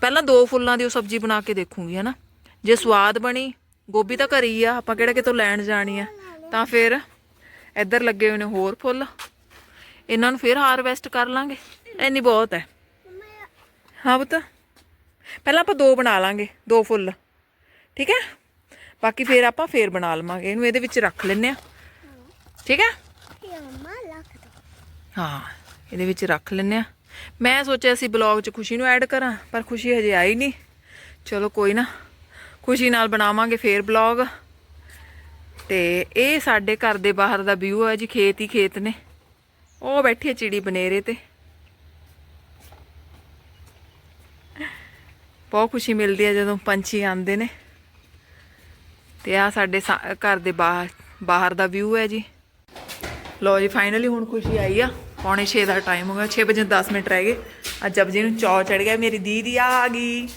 ਪਹਿਲਾਂ ਦੋ ਫੁੱਲਾਂ ਦੀ ਉਹ ਸਬਜ਼ੀ ਬਣਾ ਕੇ ਦੇਖੂੰਗੀ, ਹਨਾ। ਜੇ ਸਵਾਦ ਬਣੀ ਗੋਭੀ ਤਾਂ ਘਰ ਹੀ ਆ, ਆਪਾਂ ਕਿਹੜਾ ਕਿਤੋਂ ਲੈਣ ਜਾਣੀ ਆ। ਤਾਂ ਫਿਰ ਇੱਧਰ ਲੱਗੇ ਹੋਏ ਨੇ ਹੋਰ ਫੁੱਲ। ਇਹਨਾਂ ਨੂੰ ਫਿਰ ਹਾਰਵੈਸਟ ਕਰ ਲਾਂਗੇ। ਇੰਨੀ ਬਹੁਤ ਹੈ। ਹਾਂ ਪੁੱਤ। ਪਹਿਲਾਂ ਆਪਾਂ ਦੋ ਬਣਾ ਲਾਂਗੇ, ਦੋ ਫੁੱਲ। ਠੀਕ ਹੈ? ਬਾਕੀ ਫਿਰ ਆਪਾਂ ਫੇਰ ਬਣਾ ਲਵਾਂਗੇ। ਇਹਨੂੰ ਇਹਦੇ ਵਿੱਚ ਰੱਖ ਲੈਨੇ ਆ ਠੀਕ ਹੈ? ਹਾਂ, ਇਹਦੇ ਵਿੱਚ ਰੱਖ ਲੈਨੇ ਆ ਮੈਂ ਸੋਚਿਆ ਸੀ ਬਲੌਗ 'ਚ ਖੁਸ਼ੀ ਨੂੰ ਐਡ ਕਰਾਂ, ਪਰ ਖੁਸ਼ੀ ਹਜੇ ਆਈ ਨਹੀਂ। ਚਲੋ ਕੋਈ ਨਾ। ਖੁਸ਼ੀ ਨਾਲ ਬਣਾਵਾਂਗੇ ਫੇਰ ਬਲੌਗ। ਤੇ ਇਹ ਸਾਡੇ ਘਰ ਦੇ ਬਾਹਰ ਦਾ ਵਿਊ ਹੈ ਜੀ, ਖੇਤ ਹੀ ਖੇਤ ਨੇ। ਉਹ ਬੈਠੀ ਹੈ ਚਿੜੀ ਬਨੇਰੇ ਤੇ। ਬਹੁਤ ਖੁਸ਼ੀ ਮਿਲਦੀ ਹੈ ਜਦੋਂ ਪੰਛੀ ਆਉਂਦੇ ਨੇ। ਤੇ ਆ ਸਾਡੇ ਸਾ- ਘਰ ਦੇ ਬਾਹਰ ਬਾਹਰ ਦਾ ਵਿਊ ਹੈ ਜੀ। ਲੋ ਜੀ ਫਾਈਨਲੀ ਹੁਣ ਖੁਸ਼ੀ ਆਈ ਆ। ਪੌਣੇ 6 ਦਾ ਟਾਈਮ ਹੋ ਗਿਆ 6 ਵਜੇ 10 ਮਿੰਟ ਰਹਿ ਗਏ। ਅੱਜ ਜਪਜੀ ਨੂੰ ਚੌ ਚੜ ਗਿਆ, ਮੇਰੀ ਦੀਦੀ ਆ ਗਈ।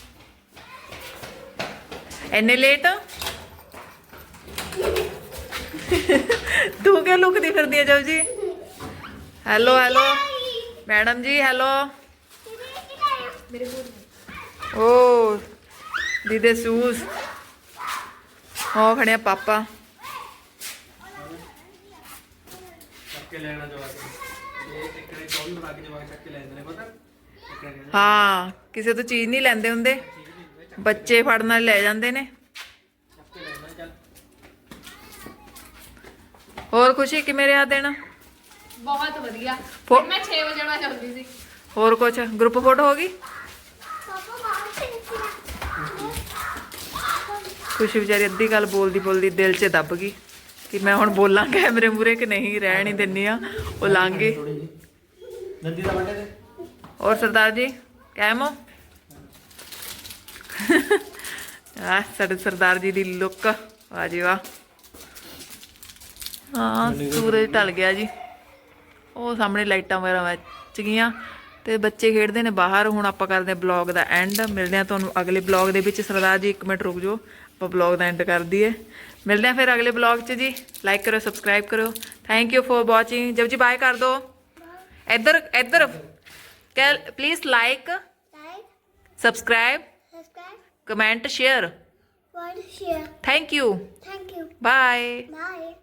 ਇੰਨੇ ਲੇਟ ਤੂੰ ਕਿਉਂ ਲੁਕਦੀ ਫਿਰਦੀ ਆ Japji hello hello madam ji hello ਓ ਦੀਦੇ ਸੂਸ। ਹੋ ਖੜਿਆ ਪਾਪਾ। ਚੱਕ ਕੇ ਲੈਣਾ ਜਵਾਕ ਇਹ ਇੱਕ ਨੇ 24 ਬਣਾ ਕੇ ਜਵਾਕ ਚੱਕ ਕੇ ਲੈ ਜਾਂਦੇ ਨੇ ਪਤਾ? ਇੱਕ ਨੇ ਹਾਂ ਕਿਸੇ ਤੋਂ ਚੀਜ਼ ਨਹੀਂ ਲੈਂਦੇ ਹੁੰਦੇ। ਬੱਚੇ ਫੜਨ ਨਾਲ ਲੈ ਜਾਂਦੇ ਨੇ। ਜਾਂਦਾ ਹੋਰ ਖੁਸ਼ੀ ਕਿਵੇਂ ਰਿਹਾ ਦਿਨ? ਬਹੁਤ ਵਧੀਆ। ਫੋ- ਫਿਰ ਮੈਂ 6 ਵਜੇ ਆਉਣਾ ਚਾਹੁੰਦੀ ਸੀ। ਹੋਰ ਕੁਝ ਗਰੁੱਪ ਫੋਟੋ ਹੋ ਗਈ? ਪਾਪਾ ਬਾਹਰ ਚਲੀ ਖੁਸ਼ੀ ਵਿਚਾਰੀ ਅੱਧੀ ਗੱਲ ਬੋਲਦੀ ਬੋਲਦੀ ਦਿਲ 'ਚ ਦੱਬ ਗਈ ਕਿ ਮੈਂ ਹੁਣ ਬੋਲਾਂ ਕੈਮਰੇ ਮੂਰੇ ਕਿ ਨਹੀਂ ਰਹਿਣ ਹੀ ਦਿੰਨੀ ਆ ਉਹ ਥੋੜੀ ਜੀ ਨੰਦੀ ਦਾ ਵੱਡੇ ਤੇ। ਔਰ ਸਰਦਾਰ ਜੀ ਕਾਇਮ ਹੋ? ਆ ਸਾਡੇ ਸਰਦਾਰ ਜੀ ਦੀ ਲੁੱਕ ਵਾਹ ਜੀ ਵਾਹ। ਹਾਂ ਸੂਰਜ ਢਲ ਗਿਆ ਜੀ। ਉਹ ਸਾਹਮਣੇ ਲਾਈਟਾਂ ਵਗੈਰਾ ਵੱਜ ਗਈਆਂ। ਤੇ ਬੱਚੇ ਖੇਡਦੇ ਨੇ ਬਾਹਰ। ਹੁਣ ਆਪਾਂ ਕਰਦੇ ਹਾਂ ਬਲੌਗ ਦਾ ਐਂਡ ਮਿਲਦੇ ਹਾਂ ਤੁਹਾਨੂੰ ਅਗਲੇ ਬਲੌਗ ਦੇ ਵਿੱਚ। ਸਰਦਾਰ ਜੀ ਇੱਕ ਮਿੰਟ ਰੁਕ ਜਾਓ। ਆਪਾਂ ਬਲੌਗ ਦਾ ਐਂਡ ਕਰ ਦਈਏ। ਮਿਲਦੇ ਹਾਂ ਫਿਰ ਅਗਲੇ ਬਲੌਗ 'ਚ ਜੀ। ਲਾਈਕ ਕਰੋ ਸਬਸਕ੍ਰਾਈਬ ਕਰੋ। ਥੈਂਕ ਯੂ ਫॉर ਵਾਚਿੰਗ ਜਬ ਜੀ ਬਾਏ ਕਰ ਦੋ। ਇੱਧਰ ਇੱਧਰ। ਕਹਿ please like like subscribe subscribe comment share what share thank you thank you bye bye